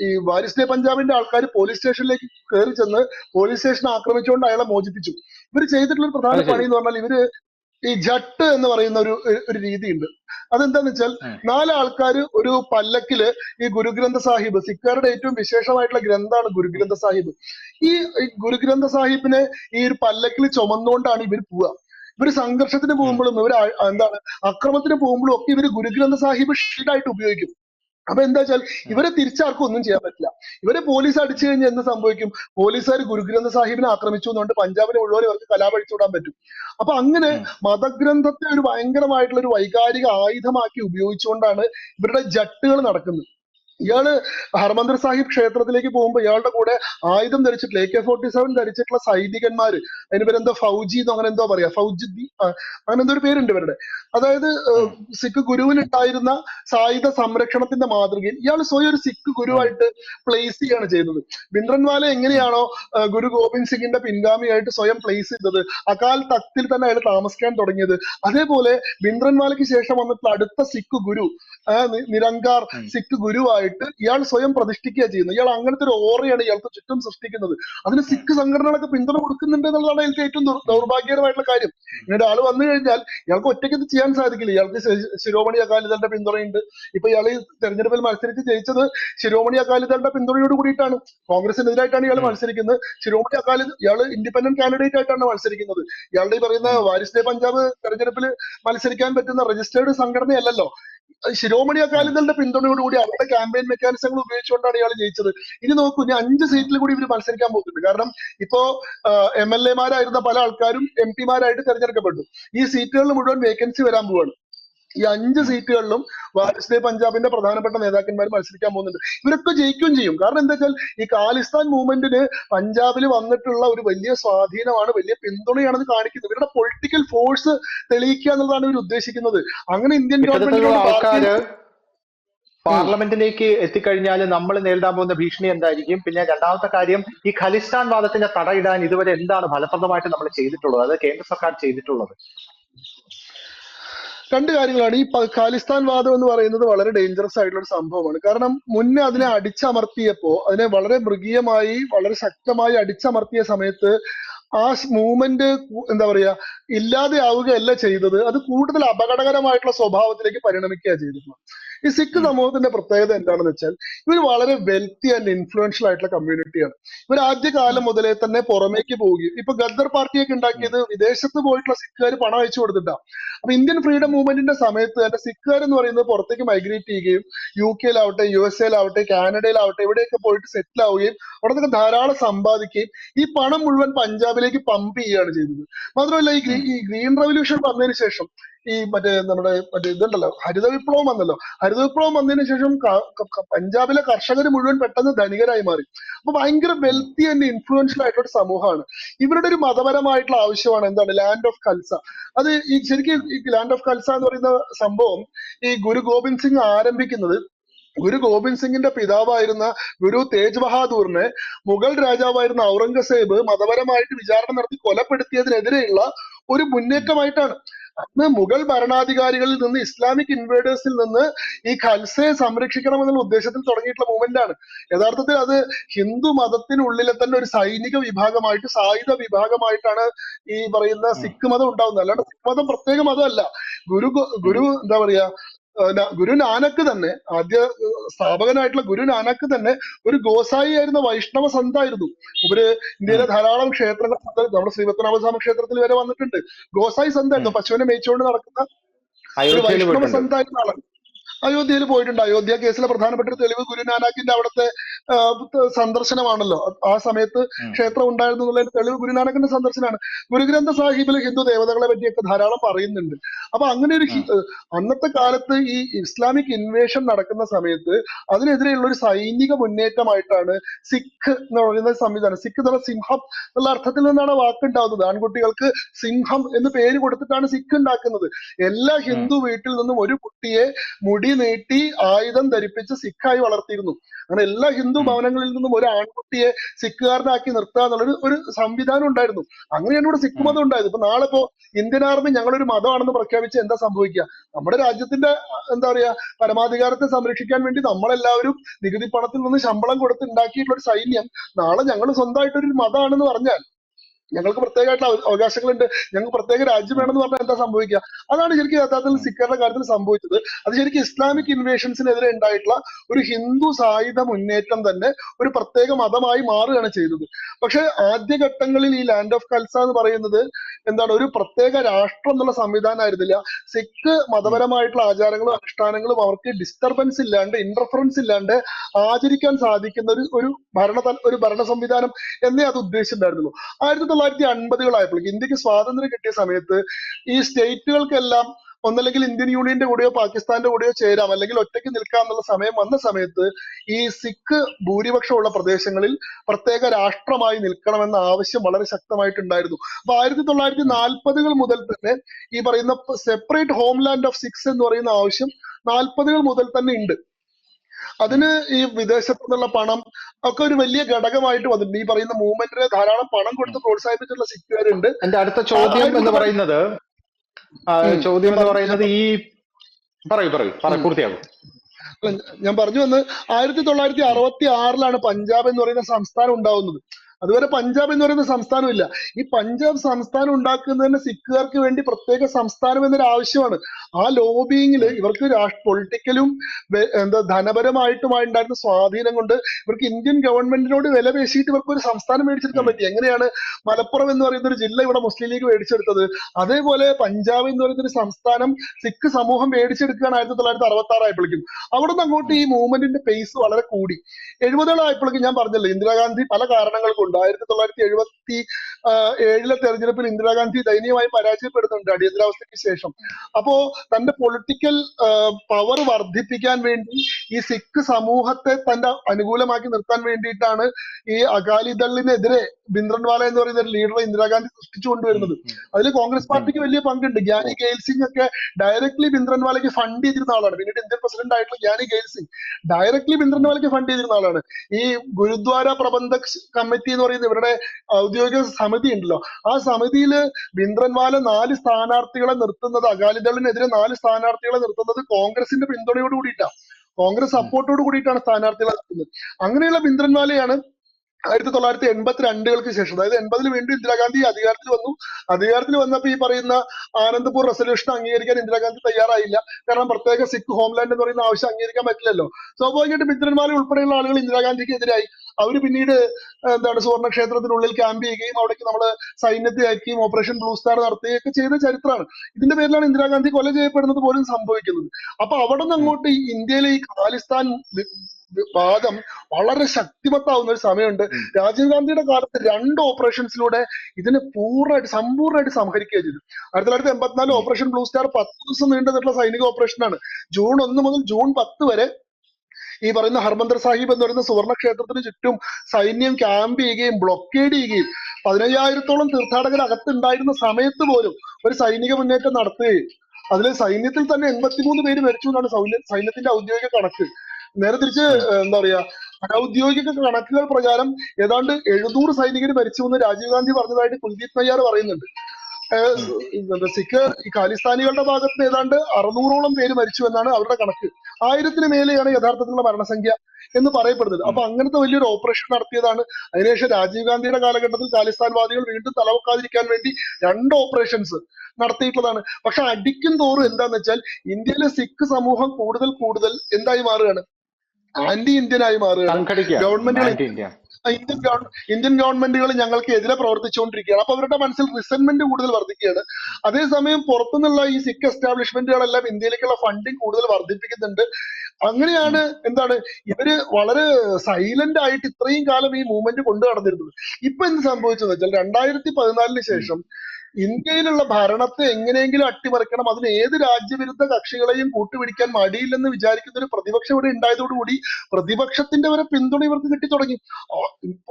ഈ വാരിസ്നെ പഞ്ചാബിന്റെ ആൾക്കാർ പോലീസ് സ്റ്റേഷനിലേക്ക് കയറി ചെന്ന് പോലീസ് സ്റ്റേഷൻ ആക്രമിച്ചുകൊണ്ട് അയാളെ മോചിപ്പിച്ചു. ഇവർ ചെയ്തിട്ടുള്ള ഒരു പ്രധാന പണി എന്ന് പറഞ്ഞാൽ ഇവർ ഈ ജട്ട് എന്ന് പറയുന്ന ഒരു ഒരു- രീതിയുണ്ട്. അതെന്താന്ന് വെച്ചാൽ നാലാൾക്കാർ ഒരു പല്ലക്കിൽ ഈ ഗുരുഗ്രന്ഥ സാഹിബ് സിഖുകാരുടെ ഏറ്റവും വിശേഷമായിട്ടുള്ള ഗ്രന്ഥാണ് ഗുരുഗ്രന്ഥ സാഹിബ്. ഈ ഗുരുഗ്രന്ഥ സാഹിബിനെ ഈ ഒരു പല്ലക്കിൽ ചുമന്നുകൊണ്ടാണ് ഇവർ പോവുക. ഇവർ സംഘർഷത്തിന് പോകുമ്പോഴും ഇവർ എന്താണ് അക്രമത്തിന് പോകുമ്പോഴും ഒക്കെ ഇവർ ഗുരുഗ്രന്ഥ സാഹിബ് ഷീൽഡായിട്ട് ഉപയോഗിക്കും. അപ്പൊ എന്താ വെച്ചാൽ ഇവരെ തിരിച്ചാർക്കും ഒന്നും ചെയ്യാൻ പറ്റില്ല. ഇവരെ പോലീസ് അടിച്ചു കഴിഞ്ഞാൽ എന്ത് സംഭവിക്കും? പോലീസുകാർ ഗുരുഗ്രന്ഥ സാഹിബിനെ ആക്രമിച്ചു എന്നുകൊണ്ട് പഞ്ചാബിനെ മുഴുവൻ ഇവർക്ക് കലാപഴിച്ചു വിടാൻ പറ്റും. അപ്പൊ അങ്ങനെ മതഗ്രന്ഥത്തെ ഒരു ഭയങ്കരമായിട്ടുള്ള ഒരു വൈകാരിക ആയുധമാക്കി ഉപയോഗിച്ചുകൊണ്ടാണ് ഇവരുടെ ജട്ടുകൾ നടക്കുന്നത്. ഇയാൾ ഹർമന്ദിർ സാഹിബ് ക്ഷേത്രത്തിലേക്ക് പോകുമ്പോൾ ഇയാളുടെ കൂടെ ആയുധം ധരിച്ചിട്ടുള്ള എ കെ ഫോർട്ടി സെവൻ ധരിച്ചിട്ടുള്ള സൈനികന്മാര്. അതിന് പേരെന്തോ? ഫൗജി എന്നോ അങ്ങനെ എന്തോ പറയാ. ഫൗജി അങ്ങനെ എന്തോ ഒരു പേരുണ്ട് ഇവരുടെ. അതായത് സിഖ് ഗുരുവിനുണ്ടായിരുന്ന സായുധ സംരക്ഷണത്തിന്റെ മാതൃകയിൽ ഇയാൾ സ്വയം ഒരു സിഖ് ഗുരുവായിട്ട് പ്ലേസ് ചെയ്യാണ് ചെയ്യുന്നത് ബിന്ദ്രൻവാല എങ്ങനെയാണോ ഗുരു ഗോവിന്ദ് സിംഗിന്റെ പിൻഗാമിയായിട്ട് സ്വയം പ്ലേസ് ചെയ്തത്? അകാൽ തക്തിൽ തന്നെ അയാൾ താമസിക്കാൻ തുടങ്ങിയത്. അതേപോലെ ബിന്ദ്രൻവാലയ്ക്ക് ശേഷം വന്നിട്ടുള്ള അടുത്ത സിഖ് ഗുരു നിരങ്കാർ സിഖ് ഗുരുവായിട്ട് നേതാവായിട്ട് ഇയാൾ സ്വയം പ്രതിഷ്ഠിക്കുക ചെയ്യുന്നത്. ഇയാൾ അങ്ങനത്തെ ഒരു ഓറയാണ് ഇയാൾക്ക് ചുറ്റും സൃഷ്ടിക്കുന്നത്. അതിന് സിഖ് സംഘടനകളൊക്കെ പിന്തുണ കൊടുക്കുന്നുണ്ട് എന്നുള്ളതാണ് എനിക്ക് ഏറ്റവും ദൗർ- ദൗർഭാഗ്യകരമായിട്ടുള്ള കാര്യം. ഇങ്ങനെ ഒരാൾ വന്നു കഴിഞ്ഞാൽ ഇയാൾക്ക് ഒറ്റയ്ക്ക് ഇത് ചെയ്യാൻ സാധിക്കില്ല. ഇയാൾക്ക് ശിരോമണി അകാലിദളുടെ പിന്തുണയുണ്ട്. ഇപ്പൊ ഇയാൾ ഈ തെരഞ്ഞെടുപ്പിൽ മത്സരിച്ച് ജയിച്ചത് ശിരോമണി അകാലിദളുടെ പിന്തുണയോട് കൂടിയിട്ടാണ്. കോൺഗ്രസിനെതിരായിട്ടാണ് ഇയാൾ മത്സരിക്കുന്നത്. ശിരോമണി അകാലി ഇയാൾ ഇൻഡിപെൻഡന്റ് കാൻഡിഡേറ്റ് ആയിട്ടാണ് മത്സരിക്കുന്നത്. ഇയാളുടെ ഈ പറയുന്ന വാരിസ് ഡേ പഞ്ചാബ് തെരഞ്ഞെടുപ്പിൽ മത്സരിക്കാൻ പറ്റുന്ന രജിസ്റ്റേർഡ് സംഘടനയല്ലല്ലോ. ശിരോമണി അകാലിദളിന്റെ പിന്തുണയോടുകൂടി അവരുടെ ക്യാമ്പയിൻ മെക്കാനിസങ്ങൾ ഉപയോഗിച്ചുകൊണ്ടാണ് ഇയാൾ ജയിച്ചത്. ഇനി നോക്കൂ ഇനി അഞ്ച് സീറ്റിൽ കൂടി ഇവർ മത്സരിക്കാൻ പോകുന്നുണ്ട്. കാരണം ഇപ്പോ എം എൽ എമാരായിരുന്ന പല ആൾക്കാരും എം പിമാരായിട്ട് തെരഞ്ഞെടുക്കപ്പെട്ടു. ഈ സീറ്റുകളിൽ മുഴുവൻ വേക്കൻസി വരാൻ പോവാണ്. ഈ അഞ്ച് സീറ്റുകളിലും വാരിസ് ഡേ പഞ്ചാബിന്റെ പ്രധാനപ്പെട്ട നേതാക്കന്മാർ മത്സരിക്കാൻ പോകുന്നുണ്ട്. ഇവരൊക്കെ ജയിക്കുകയും ചെയ്യും. കാരണം എന്താ വെച്ചാൽ ഈ ഖാലിസ്ഥാൻ മൂവ്മെന്റിന് പഞ്ചാബിൽ വന്നിട്ടുള്ള ഒരു വലിയ സ്വാധീനമാണ് വലിയ പിന്തുണയാണ് ഇത് കാണിക്കുന്നത്. ഇവരുടെ പൊളിറ്റിക്കൽ ഫോഴ്സ് തെളിയിക്കുക എന്നുള്ളതാണ് ഇവർ ഉദ്ദേശിക്കുന്നത്. അങ്ങനെ ഇന്ത്യൻ ഗവൺമെന്റ് പാർലമെന്റിലേക്ക് എത്തിക്കഴിഞ്ഞാൽ നമ്മൾ നേരിടാൻ പോകുന്ന ഭീഷണി എന്തായിരിക്കും? പിന്നെ രണ്ടാമത്തെ കാര്യം ഈ ഖലിസ്ഥാൻ വാദത്തിന് തടയിടാൻ ഇതുവരെ എന്താണ് ഫലപ്രദമായിട്ട് നമ്മൾ ചെയ്തിട്ടുള്ളത്? അത് കേന്ദ്ര സർക്കാർ ചെയ്തിട്ടുള്ളത്. രണ്ട് കാര്യങ്ങളാണ്. ഈ ഖാലിസ്ഥാൻ വാദം എന്ന് പറയുന്നത് വളരെ ഡേഞ്ചറസ് ആയിട്ടുള്ള ഒരു സംഭവമാണ്. കാരണം മുന്നേ അതിനെ അടിച്ചമർത്തിയപ്പോ അതിനെ വളരെ മൃഗീയമായി വളരെ ശക്തമായി അടിച്ചമർത്തിയ സമയത്ത് ആ മൂവ്മെന്റ് എന്താ പറയാ ഇല്ലാതെയാവുകയല്ല ചെയ്തത്. അത് കൂടുതൽ അപകടകരമായിട്ടുള്ള സ്വഭാവത്തിലേക്ക് പരിണമിക്കുക ചെയ്തിരുന്നത് ഈ സിഖ് സമൂഹത്തിന്റെ പ്രത്യേകത എന്താണെന്ന് വെച്ചാൽ ഇവർ വളരെ വെൽത്തി ആൻഡ് ഇൻഫ്ലുവൻഷ്യൽ ആയിട്ടുള്ള കമ്മ്യൂണിറ്റിയാണ് ഇവർ ആദ്യകാലം മുതലേ തന്നെ പുറമേക്ക് പോവുകയും ഇപ്പൊ ഗദ്ദർ പാർട്ടിയൊക്കെ ഉണ്ടാക്കിയത് വിദേശത്ത് പോയിട്ടുള്ള സിഖുകാർ പണം അയച്ചു കൊടുത്തിട്ടാണ് അപ്പൊ ഇന്ത്യൻ ഫ്രീഡം മൂവ്മെന്റിന്റെ സമയത്ത് തന്നെ സിഖുകാർ എന്ന് പറയുന്നത് പുറത്തേക്ക് മൈഗ്രേറ്റ് ചെയ്യുകയും യു കെയിലാവട്ടെ യു എസ് എയിലാവട്ടെ കാനഡയിലാവട്ടെ ഇവിടെയൊക്കെ പോയിട്ട് സെറ്റിൽ ആവുകയും അവിടെ നിന്നൊക്കെ ധാരാളം സമ്പാദിക്കുകയും ഈ പണം മുഴുവൻ പഞ്ചാബിലേക്ക് പമ്പ് ചെയ്യുകയാണ് ചെയ്തത്. മാത്രമല്ല ഈ ഈ ഗ്രീൻ റവല്യൂഷൻ വന്നതിന് ശേഷം ഈ മറ്റേ നമ്മുടെ മറ്റേ ഇതുണ്ടല്ലോ ഹരിത വിപ്ലവം വന്നല്ലോ. ഹരിത വിപ്ലവം വന്നതിന് ശേഷം പഞ്ചാബിലെ കർഷകർ മുഴുവൻ പെട്ടെന്ന് ധനികരായി മാറി. അപ്പൊ ഭയങ്കര വെൽത്തി ആൻഡ് ഇൻഫ്ലുവൻഷ്യൽ ആയിട്ടുള്ള ഒരു സമൂഹമാണ്. ഇവരുടെ ഒരു മതപരമായിട്ടുള്ള ആവശ്യമാണ് എന്താണ്? ലാൻഡ് ഓഫ് ഖൽസ അത് ഈ ശരിക്കും ഈ ലാൻഡ് ഓഫ് ഖൽസ എന്ന് പറയുന്ന സംഭവം ഈ ഗുരു ഗോവിന്ദ് സിംഗ് ആരംഭിക്കുന്നത് ഗുരു ഗോവിന്ദ് സിംഗിന്റെ പിതാവായിരുന്ന ഗുരു തേജ് ബഹാദൂറിനെ മുഗൾ രാജാവായിരുന്ന ഔറംഗസേബ് മതപരമായിട്ട് വിചാരണ നടത്തി കൊലപ്പെടുത്തിയതിനെതിരെയുള്ള ഒരു മുന്നേറ്റമായിട്ടാണ്. അന്ന് മുഗൾ ഭരണാധികാരികളിൽ നിന്ന് ഇസ്ലാമിക് ഇൻവേഡേഴ്സിൽ നിന്ന് ഈ ഖൽസയെ സംരക്ഷിക്കണം എന്നുള്ള ഉദ്ദേശത്തിൽ തുടങ്ങിയിട്ടുള്ള മൂവ്മെന്റ് ആണ്. യഥാർത്ഥത്തിൽ അത് ഹിന്ദു മതത്തിനുള്ളിലെ തന്നെ ഒരു സൈനിക വിഭാഗമായിട്ട് സായുധ വിഭാഗമായിട്ടാണ് ഈ പറയുന്ന സിഖ് മതം ഉണ്ടാവുന്നത്. അല്ലാണ്ട് സിഖ് മതം പ്രത്യേക മതമല്ല. ഗുരു ഗുരു എന്താ പറയാ ഗുരു നാനക്ക് തന്നെ ആദ്യ സ്ഥാപകനായിട്ടുള്ള ഗുരു നാനക്ക് തന്നെ ഒരു ഗോസായി ആയിരുന്ന വൈഷ്ണവ സന്തായിരുന്നു. ഇവർ ഇന്ത്യയിലെ ധാരാളം ക്ഷേത്രങ്ങൾ നമ്മുടെ ശ്രീപത്മനാഭസ്വാമി ക്ഷേത്രത്തിൽ വരെ വന്നിട്ടുണ്ട്. ഗോസായി സന്തായിരുന്നു. പശുവിനെ മേയിച്ചുകൊണ്ട് നടക്കുന്ന ഒരു വൈഷ്ണവ സന്തായിരുന്ന ആളാണ്. അയോധ്യയിൽ പോയിട്ടുണ്ട്. അയോധ്യ കേസിലെ പ്രധാനപ്പെട്ട ഒരു തെളിവ് ഗുരുനാനാക്കിന്റെ അവിടുത്തെ സന്ദർശനമാണല്ലോ. ആ സമയത്ത് ക്ഷേത്രം ഉണ്ടായിരുന്നു എന്നുള്ള തെളിവ് ഗുരുനാനക്കിന്റെ സന്ദർശനമാണ്. ഗുരുഗ്രന്ഥ സാഹിബിൽ ഹിന്ദു ദേവതകളെ പറ്റിയൊക്കെ ധാരാളം പറയുന്നുണ്ട്. അപ്പൊ അങ്ങനെ ഒരു അന്നത്തെ കാലത്ത് ഈ ഇസ്ലാമിക് ഇൻവേഷൻ നടക്കുന്ന സമയത്ത് അതിനെതിരെയുള്ള ഒരു സൈനിക മുന്നേറ്റമായിട്ടാണ് സിഖ് എന്ന് പറയുന്ന സംവിധാനം സിഖ് എന്നുള്ള സിംഹം എന്നുള്ള അർത്ഥത്തിൽ നിന്നാണ് വാക്കുണ്ടാവുന്നത്. ആൺകുട്ടികൾക്ക് സിംഹം എന്ന് പേര് കൊടുത്തിട്ടാണ് സിഖ് ഉണ്ടാക്കുന്നത്. എല്ലാ ഹിന്ദു വീട്ടിൽ നിന്നും ഒരു കുട്ടിയെ മുടി നീട്ടി ആയുധം ധരിപ്പിച്ച് സിഖായി വളർത്തിയിരുന്നു. അങ്ങനെ എല്ലാ ഹിന്ദു ഭവനങ്ങളിൽ നിന്നും ഒരു ആൺകുട്ടിയെ സിഖുകാരനാക്കി നിർത്തുക എന്നുള്ളൊരു ഒരു സംവിധാനം ഉണ്ടായിരുന്നു. അങ്ങനെയാണ് ഇവിടെ സിഖ്. മതം ഉണ്ടായത്. ഇപ്പൊ നാളെ ഇപ്പോ ഇന്ത്യൻ ആർമി ഞങ്ങളൊരു മതമാണെന്ന് പ്രഖ്യാപിച്ച് എന്താ സംഭവിക്കുക? നമ്മുടെ രാജ്യത്തിന്റെ എന്താ പറയാ പരമാധികാരത്തെ സംരക്ഷിക്കാൻ വേണ്ടി നമ്മളെല്ലാവരും നികുതി പണത്തിൽ നിന്ന് ശമ്പളം കൊടുത്ത് ഉണ്ടാക്കിയിട്ടുള്ള ഒരു സൈന്യം നാളെ ഞങ്ങൾ സ്വന്തമായിട്ടൊരു മതമാണെന്ന് പറഞ്ഞാൽ ഞങ്ങൾക്ക് പ്രത്യേകമായിട്ടുള്ള അവ- അവകാശങ്ങളുണ്ട്. ഞങ്ങൾക്ക് പ്രത്യേക രാജ്യം വേണമെന്ന് പറഞ്ഞാൽ എന്താ സംഭവിക്കുക? അതാണ് ശരിക്കും യഥാർത്ഥത്തിൽ സിഖറുടെ കാര്യത്തിൽ സംഭവിച്ചത്. അത് ശരിക്കും ഇസ്ലാമിക് ഇൻവേഷൻസിനെതിരെ ഉണ്ടായിട്ടുള്ള ഒരു ഹിന്ദു സായുധ മുന്നേറ്റം തന്നെ ഒരു പ്രത്യേക മതമായി മാറുകയാണ് ചെയ്തത്. പക്ഷെ ആദ്യഘട്ടങ്ങളിൽ ഈ ലാൻഡ് ഓഫ് കൽസ എന്ന് പറയുന്നത് എന്താണ് ഒരു പ്രത്യേക രാഷ്ട്രം എന്നുള്ള സംവിധാനമായിരുന്നില്ല സിഖ് മതപരമായിട്ടുള്ള ആചാരങ്ങളും അനുഷ്ഠാനങ്ങളും അവർക്ക് ഡിസ്റ്റർബൻസ് ഇല്ലാണ്ട് ഇന്റർഫറൻസ് ഇല്ലാണ്ട് ആചരിക്കാൻ സാധിക്കുന്ന ഒരു ഒരു ഭരണ ഒരു ഭരണ സംവിധാനം എന്നേ അത് ഉദ്ദേശിച്ചിട്ടുണ്ടായിരുന്നുള്ളൂ. ആയിരത്തി തൊള്ളായിരത്തി അൻപതുകളായപ്പോൾ ഇന്ത്യയ്ക്ക് സ്വാതന്ത്ര്യം കിട്ടിയ സമയത്ത് ഈ സ്റ്റേറ്റുകൾക്കെല്ലാം ഒന്നല്ലെങ്കിൽ ഇന്ത്യൻ യൂണിയന്റെ കൂടെയോ പാകിസ്ഥാന്റെ കൂടെയോ ചേരാം അല്ലെങ്കിൽ ഒറ്റയ്ക്ക് നിൽക്കാം എന്നുള്ള സമയം വന്ന സമയത്ത് ഈ സിഖ് ഭൂരിപക്ഷമുള്ള പ്രദേശങ്ങളിൽ പ്രത്യേക രാഷ്ട്രമായി നിൽക്കണമെന്ന ആവശ്യം വളരെ ശക്തമായിട്ടുണ്ടായിരുന്നു. അപ്പൊ ആയിരത്തി തൊള്ളായിരത്തി നാൽപ്പതുകൾ മുതൽ തന്നെ ഈ പറയുന്ന സെപ്പറേറ്റ് ഹോംലാൻഡ് ഓഫ് സിക്സ് എന്ന് പറയുന്ന ആവശ്യം നാൽപ്പതുകൾ മുതൽ തന്നെ ഉണ്ട്. അതിന് ഈ വിദേശത്തു നിന്നുള്ള പണം ഒക്കെ ഒരു വലിയ ഘടകമായിട്ട് വന്നിട്ടുണ്ട്. ഈ പറയുന്ന മൂവ്മെന്റിന് ധാരാളം പണം കൊടുത്ത് പ്രോത്സാഹിപ്പിച്ചിട്ടുള്ള സിഖുകാരുണ്ട്. എന്റെ അടുത്ത ചോദ്യം എന്ന് പറയുന്നത്. ചോദ്യം എന്ന് പറയുന്നത് ഈ പറയൂ പറയൂ. പറ. പൂർത്തിയാകും ഞാൻ പറഞ്ഞു വന്ന് ആയിരത്തി തൊള്ളായിരത്തി അറുപത്തി ആറിലാണ് പഞ്ചാബ് എന്ന് പറയുന്ന സംസ്ഥാനം ഉണ്ടാവുന്നത്. അതുവരെ പഞ്ചാബ് എന്ന് പറയുന്ന സംസ്ഥാനമില്ല. ഈ പഞ്ചാബ് സംസ്ഥാനം ഉണ്ടാക്കുന്നതിന് സിഖുകാർക്ക് വേണ്ടി പ്രത്യേക സംസ്ഥാനം എന്നൊരു ആവശ്യമാണ്. ആ ലോബിയിങ്ങിൽ ഇവർക്ക് പൊളിറ്റിക്കലും എന്താ ധനപരമായിട്ടുമായിട്ടുണ്ടായിരുന്ന സ്വാധീനം കൊണ്ട് ഇവർക്ക് ഇന്ത്യൻ ഗവൺമെന്റിനോട് വില പേശിയിട്ട് ഇവർക്ക് ഒരു സംസ്ഥാനം മേടിച്ചെടുക്കാൻ പറ്റി. എങ്ങനെയാണ് മലപ്പുറം എന്ന് പറയുന്ന ഒരു ജില്ല ഇവിടെ മുസ്ലിം ലീഗ് മേടിച്ചെടുത്തത്? അതേപോലെ പഞ്ചാബ് എന്ന് പറയുന്ന ഒരു സംസ്ഥാനം സിഖ് സമൂഹം മേടിച്ചെടുക്കുകയാണ് ആയിരത്തി തൊള്ളായിരത്തി അറുപത്തി ആറ് ആയപ്പോഴേക്കും. അവിടെ നിന്ന് അങ്ങോട്ട് ഈ മൂവ്മെന്റിന്റെ പേസ് വളരെ കൂടി. എഴുപതുകളായപ്പോഴേക്കും ഞാൻ പറഞ്ഞല്ലോ ഇന്ദിരാഗാന്ധി പല കാരണങ്ങൾ കൊണ്ട് ആയിരത്തി തൊള്ളായിരത്തി എഴുപത്തി ഏഴിലെ തെരഞ്ഞെടുപ്പിൽ ഇന്ദിരാഗാന്ധി ദയനീയമായി പരാജയപ്പെടുന്നുണ്ട് അടിയന്തരാവസ്ഥയ്ക്ക് ശേഷം. അപ്പോ തന്റെ പൊളിറ്റിക്കൽ പവർ വർദ്ധിപ്പിക്കാൻ വേണ്ടി ഈ സിഖ് സമൂഹത്തെ തന്റെ അനുകൂലമാക്കി നിർത്താൻ വേണ്ടിയിട്ടാണ് ഈ അകാലിദളിനെതിരെ ബിന്ദ്രൻവാല എന്ന് പറയുന്ന ഒരു ലീഡറെ ഇന്ദിരാഗാന്ധി സൃഷ്ടിച്ചു കൊണ്ടുവരുന്നത്. അതിൽ കോൺഗ്രസ് പാർട്ടിക്ക് വലിയ പങ്കുണ്ട്. ഗ്യാനി ഗെയിൽ സിംഗ് ഒക്കെ ഡയറക്ട്ലി ബിന്ദ്രൻവാലയ്ക്ക് ഫണ്ട് ചെയ്തിരുന്ന ആളാണ്. പിന്നീട് ഇന്ത്യൻ പ്രസിഡന്റ് ആയിട്ടുള്ള ഗ്യാനി ഗെയിൽ സിംഗ് ഡയറക്ട്ലി ബിന്ദ്രൻവാലയ്ക്ക് ഫണ്ട് ചെയ്തിരുന്ന ആളാണ്. ഈ ഗുരുദ്വാര പ്രബന്ധക് കമ്മിറ്റി എന്ന് പറയുന്നത് ഇവരുടെ ഔദ്യോഗിക സമിതി ഉണ്ടല്ലോ. ആ സമിതിയിൽ ബിന്ദ്രൻവാല നാല് സ്ഥാനാർത്ഥികളെ നിർത്തുന്നത് അകാലിദളിനെതിരെ നാല് സ്ഥാനാർത്ഥികളെ നിർത്തുന്നത് കോൺഗ്രസിന്റെ പിന്തുണയോട് കൂടിയിട്ടാണ് കോൺഗ്രസ് സപ്പോർട്ടോട് കൂടിയിട്ടാണ് സ്ഥാനാർത്ഥികളെ നിർത്തുന്നത്. അങ്ങനെയുള്ള ബിന്ദ്രൻവാലയാണ് ആയിരത്തി തൊള്ളായിരത്തി എൺപത്തി രണ്ടുകൾക്ക് ശേഷം അതായത് എൺപതിൽ വീണ്ടും ഇന്ദിരാഗാന്ധി അധികാരത്തിൽ വന്നു. അധികാരത്തിൽ വന്നപ്പോൾ ഈ പറയുന്ന ആനന്ദ്പൂർ റെസൊല്യൂഷൻ അംഗീകരിക്കാൻ ഇന്ദിരാഗാന്ധി തയ്യാറായില്ല. കാരണം പ്രത്യേക സിഖ് ഹോംലാൻഡ് എന്ന് പറയുന്ന ആവശ്യം അംഗീകരിക്കാൻ പറ്റില്ലല്ലോ. സ്വാഭാവികമായിട്ടും മിത്രന്മാരെ ഉൾപ്പെടെയുള്ള ആളുകൾ ഇന്ദിരാഗാന്ധിക്ക് എതിരായി അവർ പിന്നീട് എന്താണ് സുവർണ ക്ഷേത്രത്തിനുള്ളിൽ ക്യാമ്പ് ചെയ്യുകയും അവിടേക്ക് നമ്മൾ സൈന്യത്തെ അയക്കുകയും ഓപ്പറേഷൻ ബ്ലൂ സ്റ്റാർ നടത്തുകയൊക്കെ ചെയ്ത ചരിത്രമാണ്. ഇതിന്റെ പേരിലാണ് ഇന്ദിരാഗാന്ധി കൊല ചെയ്യപ്പെടുന്നത് പോലും സംഭവിക്കുന്നത്. അപ്പൊ അവിടെ നിന്ന് അങ്ങോട്ട് ഈ ഇന്ത്യയിലെ ഈ ഖാലിസ്ഥാൻ വാദം വളരെ ശക്തിമത്താവുന്ന ഒരു സമയമുണ്ട്. രാജീവ് ഗാന്ധിയുടെ കാലത്ത് രണ്ട് ഓപ്പറേഷൻസിലൂടെ ഇതിനെ പൂർണമായിട്ട് സമ്പൂർണമായിട്ട് സംഹരിക്കുകയാണ് ചെയ്തു ആയിരത്തി തൊള്ളായിരത്തി എൺപത്തിനാല് ഓപ്പറേഷൻ ബ്ലൂ സ്റ്റാർ പത്ത് ദിവസം നീണ്ടു നിന്നിട്ടുള്ള സൈനിക ഓപ്പറേഷനാണ് ജൂൺ ഒന്ന് മുതൽ ജൂൺ പത്ത് വരെ ഈ പറയുന്ന ഹർമന്ദർ സാഹിബ് എന്ന് പറയുന്ന സുവർണ ക്ഷേത്രത്തിന് ചുറ്റും സൈന്യം ക്യാമ്പ് ചെയ്യുകയും ബ്ലോക്കേഡ് ചെയ്യുകയും പതിനയ്യായിരത്തോളം തീർത്ഥാടകർ അകത്തുണ്ടായിരുന്ന സമയത്ത് പോലും ഒരു സൈനിക മുന്നേറ്റം നടത്തുകയും അതിൽ സൈന്യത്തിൽ തന്നെ എൺപത്തിമൂന്ന് പേര് മരിച്ചു എന്നാണ് സൗന്യ- സൈന്യത്തിന്റെ ഔദ്യോഗിക കണക്ക്. നേരെ തിരിച്ച് എന്താ പറയാ അനൌദ്യോഗിക കണക്കുകൾ പ്രകാരം ഏതാണ്ട് എഴുന്നൂറ് സൈനികർ മരിച്ചു എന്ന് രാജീവ് ഗാന്ധി പറഞ്ഞതായിട്ട് കുൽദീപ് നയ്യാർ പറയുന്നുണ്ട്. സിഖ് ഈ ഖാലിസ്ഥാനികളുടെ ഭാഗത്ത് ഏതാണ്ട് അറുന്നൂറോളം പേര് മരിച്ചു എന്നാണ് അവരുടെ കണക്ക്. ആയിരത്തിന് മേലെയാണ് യഥാർത്ഥത്തിലുള്ള മരണസംഖ്യ എന്ന് പറയപ്പെടുന്നത്. അപ്പൊ അങ്ങനത്തെ വലിയൊരു ഓപ്പറേഷൻ നടത്തിയതാണ്. അതിനുശേഷം രാജീവ് ഗാന്ധിയുടെ കാലഘട്ടത്തിൽ ഖാലിസ്ഥാൻവാദികൾ വീണ്ടും തലവെക്കാതിരിക്കാൻ വേണ്ടി രണ്ട് ഓപ്പറേഷൻസ് നടത്തിയിട്ടുള്ളതാണ്. പക്ഷെ അടിക്കും തോറും എന്താന്ന് വെച്ചാൽ ഇന്ത്യയിലെ സിഖ് സമൂഹം കൂടുതൽ കൂടുതൽ എന്തായി മാറുകയാണ്? ആന്റി ഇന്ത്യൻ ആയി മാറുകയാണ് ഗവൺമെന്റ് ഗവൺമെന്റുകൾ ഇന്ത്യൻ ഇന്ത്യൻ ഗവൺമെന്റുകൾ ഞങ്ങൾക്ക് എതിരെ പ്രവർത്തിച്ചുകൊണ്ടിരിക്കുകയാണ്. അപ്പൊ അവരുടെ മനസ്സിൽ റിസെന്റ്മെന്റ് കൂടുതൽ വർദ്ധിക്കുകയാണ്. അതേസമയം പുറത്തുനിന്നുള്ള ഈ സിഖ് എസ്റ്റാബ്ലിഷ്മെന്റുകളെല്ലാം ഇന്ത്യയിലേക്കുള്ള ഫണ്ടിങ് കൂടുതൽ വർദ്ധിപ്പിക്കുന്നുണ്ട്. അങ്ങനെയാണ് എന്താണ് ഇവർ വളരെ സൈലന്റ് ആയിട്ട് ഇത്രയും കാലം ഈ മൂവ്മെന്റ് കൊണ്ടു നടന്നിരുന്നത് ഇപ്പൊ എന്ത് സംഭവിച്ചെന്ന് വെച്ചാൽ രണ്ടായിരത്തി പതിനാലിന് ശേഷം ഇന്ത്യയിലുള്ള ഭരണത്തെ എങ്ങനെയെങ്കിലും അട്ടിമറിക്കണം. അതിന് ഏത് രാജ്യവിരുദ്ധ കക്ഷികളെയും കൂട്ടുപിടിക്കാൻ മടിയില്ലെന്ന് വിചാരിക്കുന്ന ഒരു പ്രതിപക്ഷം ഇവിടെ ഉണ്ടായതോടുകൂടി പ്രതിപക്ഷത്തിന്റെ വരെ പിന്തുണ ഇവർക്ക് കിട്ടി തുടങ്ങി.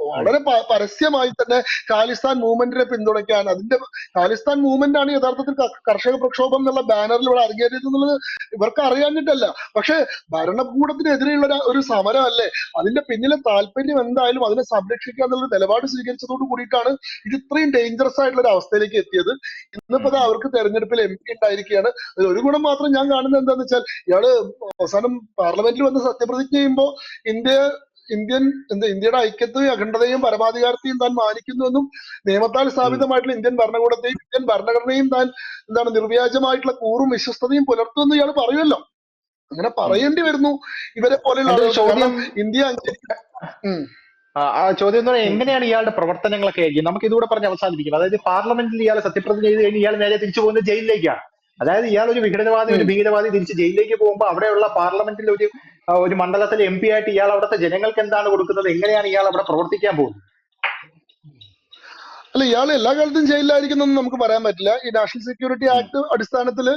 വളരെ പരസ്യമായി തന്നെ ഖാലിസ്ഥാൻ മൂവ്മെന്റിനെ പിന്തുണയ്ക്കാൻ അതിന്റെ ഖാലിസ്ഥാൻ മൂവ്മെന്റ് ആണ് യഥാർത്ഥത്തിൽ കർഷക പ്രക്ഷോഭം എന്നുള്ള ബാനറിൽ ഇവിടെ അരങ്ങേറിയത് എന്നുള്ളത് ഇവർക്ക് അറിയാഞ്ഞിട്ടല്ല. പക്ഷെ ഭരണകൂടത്തിനെതിരെയുള്ള ഒരു- സമരം അല്ലേ? അതിന്റെ പിന്നിലെ താല്പര്യം എന്തായാലും അതിനെ സംരക്ഷിക്കുക എന്നുള്ള നിലപാട് സ്വീകരിച്ചതോട് കൂടിയിട്ടാണ് ഇത് ഇത്രയും ഡേഞ്ചറസ് ആയിട്ടുള്ള ഒരു അവസ്ഥയിലേക്ക് എത്തിയത്. ഇന്നിപ്പോ അവർക്ക് തെരഞ്ഞെടുപ്പിൽ എം പി ഉണ്ടായിരിക്കുകയാണ്. അതിൽ ഒരു ഗുണം മാത്രം ഞാൻ കാണുന്നത് എന്താന്ന് വെച്ചാൽ ഇയാൾ അവസാനം പാർലമെന്റിൽ വന്ന് സത്യപ്രതിജ്ഞ ചെയ്യുമ്പോ ഇന്ത്യ ഇന്ത്യൻ എന്താ ഇന്ത്യയുടെ ഐക്യത്തെയും അഖണ്ഡതയും പരമാധികാരത്തെയും താൻ മാനിക്കുന്നുവെന്നും നിയമത്താൽ സ്ഥാപിതമായിട്ടുള്ള ഇന്ത്യൻ ഭരണകൂടത്തെയും ഇന്ത്യൻ ഭരണഘടനയും താൻ എന്താണ് നിർവ്യാജമായിട്ടുള്ള കൂറും വിശ്വസ്തതയും പുലർത്തുമെന്ന് ഇയാൾ പറയുമല്ലോ. അങ്ങനെ പറയേണ്ടി വരുന്നു. ഇവരെ പോലെയുള്ള ഇന്ത്യ ഉം. ആ ചോദ്യം എന്ന് പറഞ്ഞാൽ എങ്ങനെയാണ് ഇയാളുടെ പ്രവർത്തനങ്ങളൊക്കെ ആയിരിക്കും? നമുക്ക് ഇതുകൂടെ പറഞ്ഞ് അവസാനിപ്പിക്കും. അതായത് പാർലമെന്റിൽ ഇയാൾ സത്യപ്രതിജ്ഞ ചെയ്ത് കഴിഞ്ഞ് ഇയാൾ നേരെ തിരിച്ചു പോകുന്നത് ജയിലിലേക്കാണ്. അതായത് ഇയാൾ ഒരു വിഘടനവാദി ഒരു. ഭീകരവാദി തിരിച്ച് ജയിലിലേക്ക് പോകുമ്പോൾ അവിടെയുള്ള പാർലമെന്റിൽ ഒരു ഒരു മണ്ഡലത്തിൽ എം പി ആയിട്ട് ഇയാൾ അവിടുത്തെ ജനങ്ങൾക്ക് എന്താണ് കൊടുക്കുന്നത്? എങ്ങനെയാണ് ഇയാൾ അവിടെ പ്രവർത്തിക്കാൻ പോകുന്നത്? അല്ല ഇയാൾ എല്ലാ കാലത്തും ജയിലിലായിരിക്കുന്ന നമുക്ക് പറയാൻ പറ്റില്ല. ഈ നാഷണൽ സെക്യൂരിറ്റി ആക്ട് അടിസ്ഥാനത്തിൽ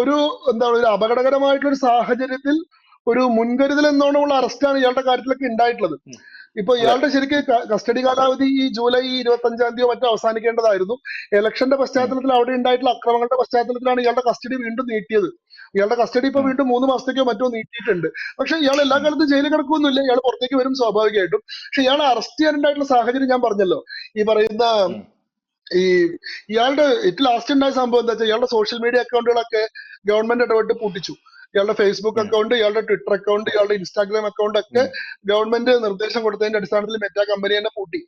ഒരു എന്താണ് ഒരു അപകടകരമായിട്ടുള്ള ഒരു സാഹചര്യത്തിൽ ഒരു മുൻകരുതൽ എന്നോണമുള്ള അറസ്റ്റാണ് ഇയാളുടെ കാര്യത്തിലൊക്കെ ഉണ്ടായിട്ടുള്ളത്. ഇപ്പൊ ഇയാളുടെ ശരിക്ക് കസ്റ്റഡി കാലാവധി ഈ ജൂലൈ ഇരുപത്തി അഞ്ചാം തീയതി മറ്റോ അവസാനിക്കേണ്ടതായിരുന്നു. ഇലക്ഷന്റെ പശ്ചാത്തലത്തിൽ അവിടെ ഉണ്ടായിട്ടുള്ള അക്രമങ്ങളുടെ പശ്ചാത്തലത്തിലാണ് ഇയാളുടെ കസ്റ്റഡി വീണ്ടും നീട്ടിയത്. ഇയാളുടെ കസ്റ്റഡി ഇപ്പൊ വീണ്ടും മൂന്ന് മാസത്തേക്കോ മറ്റോ നീട്ടിയിട്ടുണ്ട്. പക്ഷെ ഇയാൾ എല്ലാ കാലത്തും ജയിലിൽ കിടക്കുമൊന്നുമില്ല ഇയാൾ പുറത്തേക്ക് വരും സ്വാഭാവികമായിട്ടും. പക്ഷെ ഇയാളെ അറസ്റ്റ് ചെയ്യാനുണ്ടായിട്ടുള്ള സാഹചര്യം ഞാൻ പറഞ്ഞല്ലോ. ഈ പറയുന്ന ഈ ഇയാളുടെ ഏറ്റവും ലാസ്റ്റ് ഉണ്ടായ സംഭവം എന്താ വെച്ചാൽ ഇയാളുടെ സോഷ്യൽ മീഡിയ അക്കൗണ്ടുകളൊക്കെ ഗവൺമെന്റ് ഇടപെട്ട് പൂട്ടിച്ചു. ഇയാളുടെ ഫേസ്ബുക്ക് അക്കൗണ്ട് ഇയാളുടെ ട്വിറ്റർ അക്കൗണ്ട് ഇയാളുടെ ഇൻസ്റ്റാഗ്രാം അക്കൗണ്ട് ഒക്കെ ഗവൺമെന്റ് നിർദ്ദേശം കൊടുത്തതിന്റെ അടിസ്ഥാനത്തിൽ മെറ്റാ കമ്പനി തന്നെ പൂട്ടി.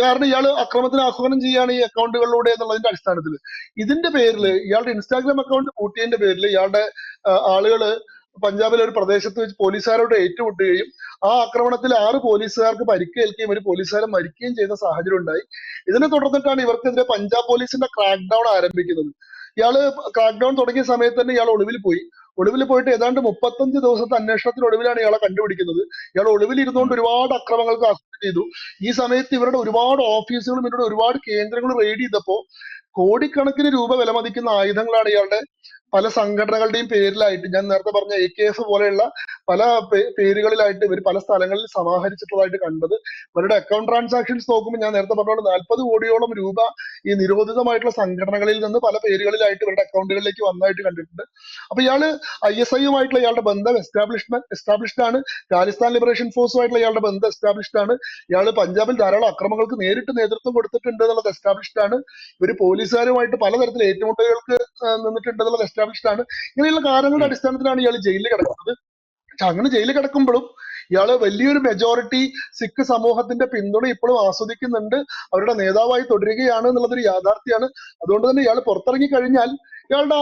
കാരണം ഇയാൾ അക്രമത്തിന് ആഹ്വാനം ചെയ്യാണ് ഈ അക്കൗണ്ടുകളിലൂടെ എന്നുള്ളതിന്റെ അടിസ്ഥാനത്തിൽ ഇതിന്റെ പേരിൽ ഇയാളുടെ ഇൻസ്റ്റാഗ്രാം അക്കൗണ്ട് പൂട്ടിയതിന്റെ പേരിൽ ഇയാളുടെ ആളുകൾ പഞ്ചാബിലെ ഒരു പ്രദേശത്ത് വെച്ച് പോലീസുകാരോട് ഏറ്റുമുട്ടുകയും ആ ആക്രമണത്തിൽ ആറ് പോലീസുകാർക്ക് പരിക്കേൽക്കുകയും ഒരു പോലീസുകാരൻ മരിക്കുകയും ചെയ്ത സാഹചര്യം ഉണ്ടായി. ഇതിനെ തുടർന്നിട്ടാണ് ഇവർക്കെതിരെ പഞ്ചാബ് പോലീസിന്റെ ക്രാക്ക് ഡൗൺ ആരംഭിക്കുന്നത്. ഇയാൾ ക്രാക്ക് ഡൗൺ തുടങ്ങിയ സമയത്ത് തന്നെ ഇയാൾ ഒളിവിൽ പോയി. ഒളിവിൽ പോയിട്ട് ഏതാണ്ട് മുപ്പത്തഞ്ച് ദിവസത്തെ അന്വേഷണത്തിന് ഒടുവിലാണ് ഇയാളെ കണ്ടുപിടിക്കുന്നത്. ഇയാൾ ഒളിവിൽ ഇരുന്നുകൊണ്ട് ഒരുപാട് അക്രമങ്ങൾക്ക് അറസ്റ്റ് ചെയ്തു. ഈ സമയത്ത് ഇവരുടെ ഒരുപാട് ഓഫീസുകളും ഇവരുടെ ഒരുപാട് കേന്ദ്രങ്ങളും റെയ്ഡ് ചെയ്തപ്പോ കോടിക്കണക്കിന് രൂപ വിലമതിക്കുന്ന ആയുധങ്ങളാണ് ഇയാളുടെ പല സംഘടനകളുടെയും പേരിലായിട്ട് ഞാൻ നേരത്തെ പറഞ്ഞ എ കെ എഫ് പോലെയുള്ള പല പേരുകളിലായിട്ട് ഇവർ പല സ്ഥലങ്ങളിൽ സമാഹരിച്ചിട്ടുള്ളതായിട്ട് കണ്ടത്. ഇവരുടെ അക്കൗണ്ട് ട്രാൻസാക്ഷൻസ് നോക്കുമ്പോൾ ഞാൻ നേരത്തെ പറഞ്ഞ നാൽപ്പത് കോടിയോളം രൂപ ഈ നിരോധിതമായിട്ടുള്ള സംഘടനകളിൽ നിന്ന് പല പേരുകളിലായിട്ട് ഇവരുടെ അക്കൗണ്ടുകളിലേക്ക് വന്നതായിട്ട് കണ്ടിട്ടുണ്ട്. അപ്പൊ ഇയാൾ ഐ എസ് ഐയുമായിട്ടുള്ള ഇയാളുടെ ബന്ധം എസ്റ്റാബ്ലിഷ്മെന്റ് എസ്റ്റാബ്ലിഷ്ഡ് ആണ്. രാജസ്ഥാൻ ലിബറേഷൻ ഫോഴ്സുമായിട്ടുള്ള ഇയാളുടെ ബന്ധം എസ്റ്റാബ്ലിഷ്ഡ് ആണ്. ഇയാൾ പഞ്ചാബിൽ ധാരാളം അക്രമങ്ങൾക്ക് നേരിട്ട് നേതൃത്വം കൊടുത്തിട്ടുണ്ട് എന്നുള്ളത് എസ്റ്റാബ്ലിഷ്ഡ് ആണ്. ഇവർ പോലീസുകാരുമായിട്ട് പലതരത്തിൽ ഏറ്റുമുട്ടലുകൾക്ക് നിന്നിട്ടുണ്ട് എന്നുള്ളത് എസ്റ്റാബ്ലിഷ്ഡ് ആണ് ഇങ്ങനെയുള്ള കാരണങ്ങളുടെ അടിസ്ഥാനത്തിലാണ് ഇയാൾ ജയിലിൽ കിടക്കുന്നത്. പക്ഷെ അങ്ങനെ ജയിലിൽ കിടക്കുമ്പോഴും ഇയാൾ വലിയൊരു മെജോറിറ്റി സിഖ് സമൂഹത്തിന്റെ പിന്തുണ ഇപ്പോഴും ആസ്വദിക്കുന്നുണ്ട്. അവരുടെ നേതാവായി തുടരുകയാണ് എന്നുള്ളതൊരു യാഥാർത്ഥ്യമാണ്. അതുകൊണ്ട് തന്നെ ഇയാൾ പുറത്തിറങ്ങി കഴിഞ്ഞാൽ ഇയാളുടെ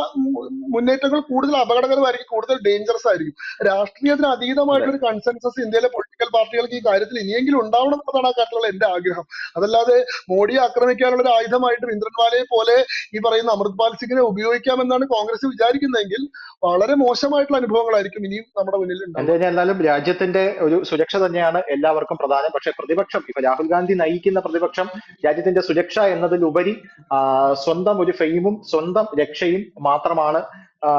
മുന്നേറ്റങ്ങൾ കൂടുതൽ അപകടകരമായിരിക്കും കൂടുതൽ ഡേഞ്ചറസ് ആയിരിക്കും. രാഷ്ട്രീയത്തിന് അതീതമായിട്ടൊരു കൺസെൻസസ് ഇന്ത്യയിലെ പൊളിറ്റിക്കൽ പാർട്ടികൾക്ക് ഈ കാര്യത്തിൽ ഇനിയെങ്കിലും ഉണ്ടാവണം എന്നതാണ് ആ കാര്യത്തിലുള്ള എന്റെ ആഗ്രഹം. അതല്ലാതെ മോഡിയെ ആക്രമിക്കാനുള്ള ഒരു ആയുധമായിട്ട് വിന്ദ്രൻവാലയെ പോലെ ഈ പറയുന്ന അമൃത്പാൽ സിംഗിനെ ഉപയോഗിക്കാമെന്നാണ് കോൺഗ്രസ് വിചാരിക്കുന്നതെങ്കിൽ വളരെ മോശമായിട്ടുള്ള അനുഭവങ്ങളായിരിക്കും ഇനിയും നമ്മുടെ മുന്നിൽ എന്തായാലും എന്നാലും രാജ്യത്തിന്റെ ഒരു സുരക്ഷ തന്നെയാണ് എല്ലാവർക്കും പ്രധാനം. പക്ഷെ പ്രതിപക്ഷം ഇപ്പൊ രാഹുൽ ഗാന്ധി നയിക്കുന്ന പ്രതിപക്ഷം രാജ്യത്തിന്റെ സുരക്ഷ എന്നതിലുപരി സ്വന്തം ഒരു ഫെയിമും സ്വന്തം രക്ഷയും മാത്രമാണ് ആ,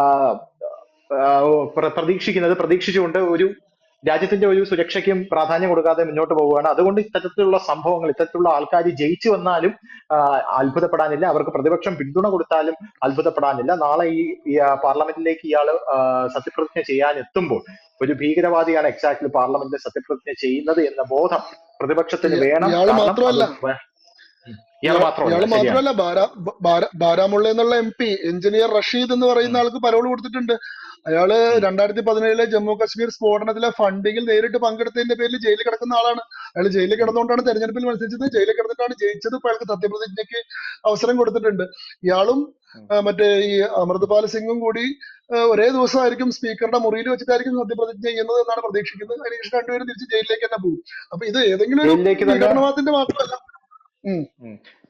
ആ, പ്രതീക്ഷിക്കുന്നത്. പ്രതീക്ഷിച്ചുകൊണ്ട് ഒരു രാജ്യത്തിന്റെ ഒരു സുരക്ഷയ്ക്കും പ്രാധാന്യം കൊടുക്കാതെ മുന്നോട്ട് പോവുകയാണ്. അതുകൊണ്ട് ഇത്തരത്തിലുള്ള സംഭവങ്ങൾ ഇത്തരത്തിലുള്ള ആൾക്കാർ ജയിച്ചു വന്നാലും അത്ഭുതപ്പെടാനില്ല. അവർക്ക് പ്രതിപക്ഷം പിന്തുണ കൊടുത്താലും അത്ഭുതപ്പെടാനില്ല. നാളെ ഈ ഈ, പാർലമെന്റിലേക്ക് ഇയാൾ സത്യപ്രതിജ്ഞ ചെയ്യാൻ എത്തുമ്പോൾ ഒരു ഭീകരവാദിയാണ് എക്സാക്ട്ലി പാർലമെന്റിൽ സത്യപ്രതിജ്ഞ ചെയ്യുന്നത് എന്ന ബോധം പ്രതിപക്ഷത്തിന് വേണം. മാത്രമല്ല. ഇയാൾ മാത്രമല്ല ഇയാൾ മാത്രമല്ല ബാര- ബാരാമുള്ള എന്നുള്ള എം പി എഞ്ചിനീയർ റഷീദ് എന്ന് പറയുന്ന ആൾക്ക് പരോൾ കൊടുത്തിട്ടുണ്ട്. അയാൾ രണ്ടായിരത്തി പതിനേഴിലെ ജമ്മു കാശ്മീർ സ്ഫോടനത്തിലെ ഫണ്ടിങ്ങിൽ നേരിട്ട് പങ്കെടുത്തതിന്റെ പേരിൽ ജയിലിൽ കിടക്കുന്ന ആളാണ്. അയാൾ ജയിലിൽ കിടന്നുകൊണ്ടാണ് തെരഞ്ഞെടുപ്പിൽ മത്സരിച്ചത്. ജയിലിൽ കിടന്നിട്ടാണ് ജയിച്ചത്. ഇപ്പൊ അയാൾക്ക് സത്യപ്രതിജ്ഞയ്ക്ക് അവസരം കൊടുത്തിട്ടുണ്ട്. ഇയാളും മറ്റേ ഈ അമൃത്പാൽ സിംഗും കൂടി ഒരേ ദിവസമായിരിക്കും സ്പീക്കറുടെ മുറിയിൽ വെച്ചിട്ടായിരിക്കും സത്യപ്രതിജ്ഞ ചെയ്യുന്നത് എന്നാണ് പ്രതീക്ഷിക്കുന്നത്. അതിനുശേഷം രണ്ടുപേരും തിരിച്ച് ജയിലിലേക്ക് തന്നെ പോകും. അപ്പൊ ഇത് ഏതെങ്കിലും ഒരു ഭീകരണവാദത്തിന്റെ മാത്രമല്ല.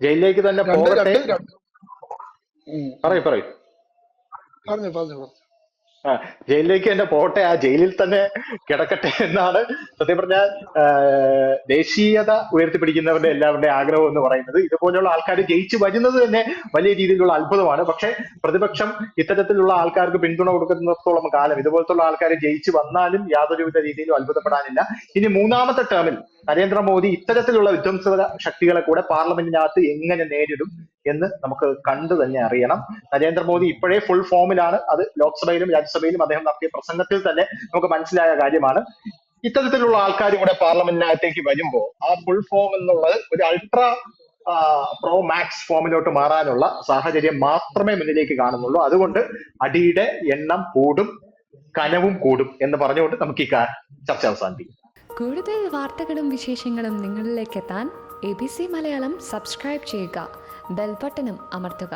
ജയിലിലേക്ക് തന്നെ പോകട്ടെ. പറയൂ പറയൂ. പറഞ്ഞു പറഞ്ഞു. ജയിലിലേക്ക് തന്നെ പോട്ടെ ആ ജയിലിൽ തന്നെ കിടക്കട്ടെ എന്നാണ് സത്യം പറഞ്ഞാൽ ദേശീയത ഉയർത്തിപ്പിടിക്കുന്നവരുടെ എല്ലാവരുടെ ആഗ്രഹം എന്ന് പറയുന്നത്. ഇതുപോലെയുള്ള ആൾക്കാർ ജയിച്ചു വരുന്നത് തന്നെ വലിയ രീതിയിലുള്ള അത്ഭുതമാണ്. പക്ഷെ പ്രതിപക്ഷം ഇത്തരത്തിലുള്ള ആൾക്കാർക്ക് പിന്തുണ കൊടുക്കുന്നിടത്തോളം കാലം ഇതുപോലത്തുള്ള ആൾക്കാർ ജയിച്ചു വന്നാലും യാതൊരുവിധ രീതിയിലും അത്ഭുതപ്പെടാനില്ല. ഇനി മൂന്നാമത്തെ ടേമിൽ നരേന്ദ്രമോദി ഇത്തരത്തിലുള്ള വിധ്വംസക ശക്തികളെ കൂടെ പാർലമെന്റിനകത്ത് എങ്ങനെ നേരിടും എന്ന് നമുക്ക് കണ്ടു തന്നെ അറിയണം. നരേന്ദ്രമോദി ഇപ്പോഴേ ഫുൾ ഫോമിലാണ് അത് ലോക്സഭയിലും രാജ്യസഭയിലും അദ്ദേഹം നടത്തിയ പ്രസംഗത്തിൽ തന്നെ നമുക്ക് മനസ്സിലായ കാര്യമാണ്. ഇത്തരത്തിലുള്ള ആൾക്കാർ കൂടെ പാർലമെന്റിനകത്തേക്ക് വരുമ്പോൾ ആ ഫുൾ ഫോം എന്നുള്ളത് ഒരു അൾട്രാ പ്രോ മാക്സ് ഫോമിലോട്ട് മാറാനുള്ള സാഹചര്യം മാത്രമേ മുന്നിലേക്ക് കാണുന്നുള്ളൂ. അതുകൊണ്ട് അടിയുടെ എണ്ണം കൂടും കനവും കൂടും എന്ന് പറഞ്ഞുകൊണ്ട് നമുക്ക് ഈ ചർച്ച അവസാനിപ്പിക്കും. കൂടുതൽ വാർത്തകളും വിശേഷങ്ങളും നിങ്ങളിലേക്ക് എത്താൻ A B C Malayalam subscribe ചെയ്യുക. ബെൽബട്ടനും അമർത്തുക.